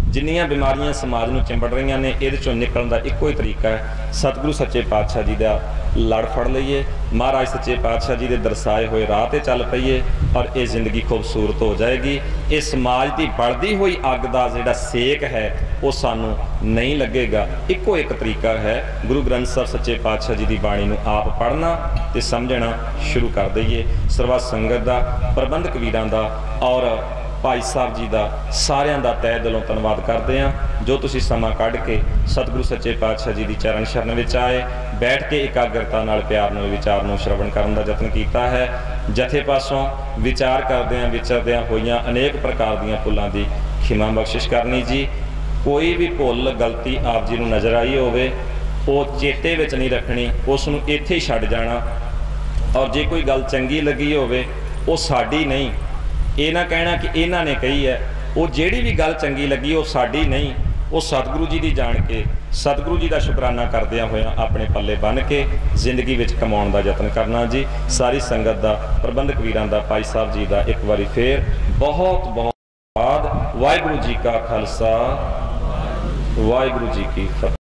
ਜਿੰਨੀਆਂ ਬਿਮਾਰੀਆਂ ਸਮਾਜ ਨੂੰ ਚਿੰਬੜ ਰਹੀਆਂ ਨੇ, ਇਹਦੇ ਚੋਂ ਨਿਕਲਣ ਦਾ ਇੱਕੋ ਹੀ ਤਰੀਕਾ ਹੈ ਸਤਿਗੁਰੂ ਸੱਚੇ ਪਾਤਸ਼ਾਹ ਜੀ ਦਾ। ਲੜ ਫੜ ਲਈਏ। ਮਹਾਰਾਜ ਸੱਚੇ ਪਾਤਸ਼ਾਹ ਜੀ ਦੇ ਦਰਸਾਏ ਹੋਏ ਰਾਹ ਤੇ ਚੱਲ ਪਈਏ ਔਰ ਇਹ ਜ਼ਿੰਦਗੀ ਖੂਬਸੂਰਤ ਹੋ ਜਾਏਗੀ। ਇਹ ਸਮਾਜ ਦੀ ਬਲਦੀ ਹੋਈ ਅੱਗ ਦਾ ਜਿਹੜਾ ਸੇਕ ਹੈ, ਉਹ ਸਾਨੂੰ ਨਹੀਂ ਲੱਗੇਗਾ। ਇੱਕੋ ਇੱਕ ਤਰੀਕਾ ਹੈ, ਗੁਰੂ ਗ੍ਰੰਥ ਸਾਹਿਬ ਸੱਚੇ ਪਾਤਸ਼ਾਹ ਜੀ ਦੀ ਬਾਣੀ ਨੂੰ ਆਪ ਪੜ੍ਹਨਾ ਤੇ ਸਮਝਣਾ ਸ਼ੁਰੂ ਕਰ ਦਈਏ। ਸਰਵਾ ਸੰਗਤ ਦਾ, ਪ੍ਰਬੰਧਕ ਵੀਰਾਂ ਦਾ ਔਰ ਭਾਈ ਸਾਹਿਬ ਜੀ ਦਾ ਸਾਰਿਆਂ ਦਾ ਤਹਿ ਦਿਲੋਂ ਧੰਨਵਾਦ ਕਰਦੇ ਹਾਂ। ਜੋ ਤੁਸੀਂ ਸਮਾਂ ਕੱਢ ਕੇ ਸਤਿਗੁਰੂ ਸੱਚੇ ਪਾਤਸ਼ਾਹ ਜੀ ਦੀ ਚਰਨ ਸ਼ਰਨ ਵਿੱਚ ਆਏ, ਬੈਠ ਕੇ ਇਕਾਗਰਤਾ ਨਾਲ ਪਿਆਰ ਨੂੰ ਵਿਚਾਰ ਨੂੰ ਸ਼ਰਵਣ ਕਰਨ ਦਾ ਯਤਨ ਕੀਤਾ ਹੈ। ਜਥੇ ਪਾਸੋਂ ਵਿਚਾਰ ਕਰਦਿਆਂ ਵਿਚਰਦਿਆਂ ਹੋਈਆਂ ਅਨੇਕ ਪ੍ਰਕਾਰ ਦੀਆਂ ਭੁੱਲਾਂ ਦੀ ਖਿਮਾ ਬਖਸ਼ਿਸ਼ ਕਰਨੀ ਜੀ। ਕੋਈ ਵੀ ਭੁੱਲ ਗਲਤੀ ਆਪ ਜੀ ਨੂੰ ਨਜ਼ਰ ਆਈ ਹੋਵੇ, ਉਹ ਚੇਤੇ ਵਿੱਚ ਨਹੀਂ ਰੱਖਣੀ, ਉਸ ਨੂੰ ਇੱਥੇ ਹੀ ਛੱਡ ਜਾਣਾ। ਔਰ ਜੇ ਕੋਈ ਗੱਲ ਚੰਗੀ ਲੱਗੀ ਹੋਵੇ, ਉਹ ਸਾਡੀ ਨਹੀਂ ਇਹ ਨਾ ਕਹਿਣਾ ਕਿ ਇਹਨਾਂ ਨੇ ਕਹੀ ਹੈ, ਉਹ ਜਿਹੜੀ ਵੀ ਗੱਲ ਚੰਗੀ ਲੱਗੀ, ਉਹ ਸਾਡੀ ਨਹੀਂ, ਉਹ ਸਤਿਗੁਰੂ ਜੀ ਦੀ ਜਾਣ ਕੇ, ਸਤਿਗੁਰੂ ਜੀ ਦਾ ਸ਼ੁਕਰਾਨਾ ਕਰਦਿਆਂ ਹੋਇਆਂ ਆਪਣੇ ਪੱਲੇ ਬੰਨ ਕੇ ਜ਼ਿੰਦਗੀ ਵਿੱਚ ਕਮਾਉਣ ਦਾ ਯਤਨ ਕਰਨਾ ਜੀ। ਸਾਰੀ ਸੰਗਤ ਦਾ, ਪ੍ਰਬੰਧਕ ਵੀਰਾਂ ਦਾ, ਭਾਈ ਸਾਹਿਬ ਜੀ ਦਾ ਇੱਕ ਵਾਰੀ ਫੇਰ ਬਹੁਤ ਬਹੁਤ ਧੰਨਵਾਦ। ਵਾਹਿਗੁਰੂ ਜੀ ਕਾ ਖਾਲਸਾ, ਵਾਹਿਗੁਰੂ ਜੀ ਕੀ ਫਤਿਹ।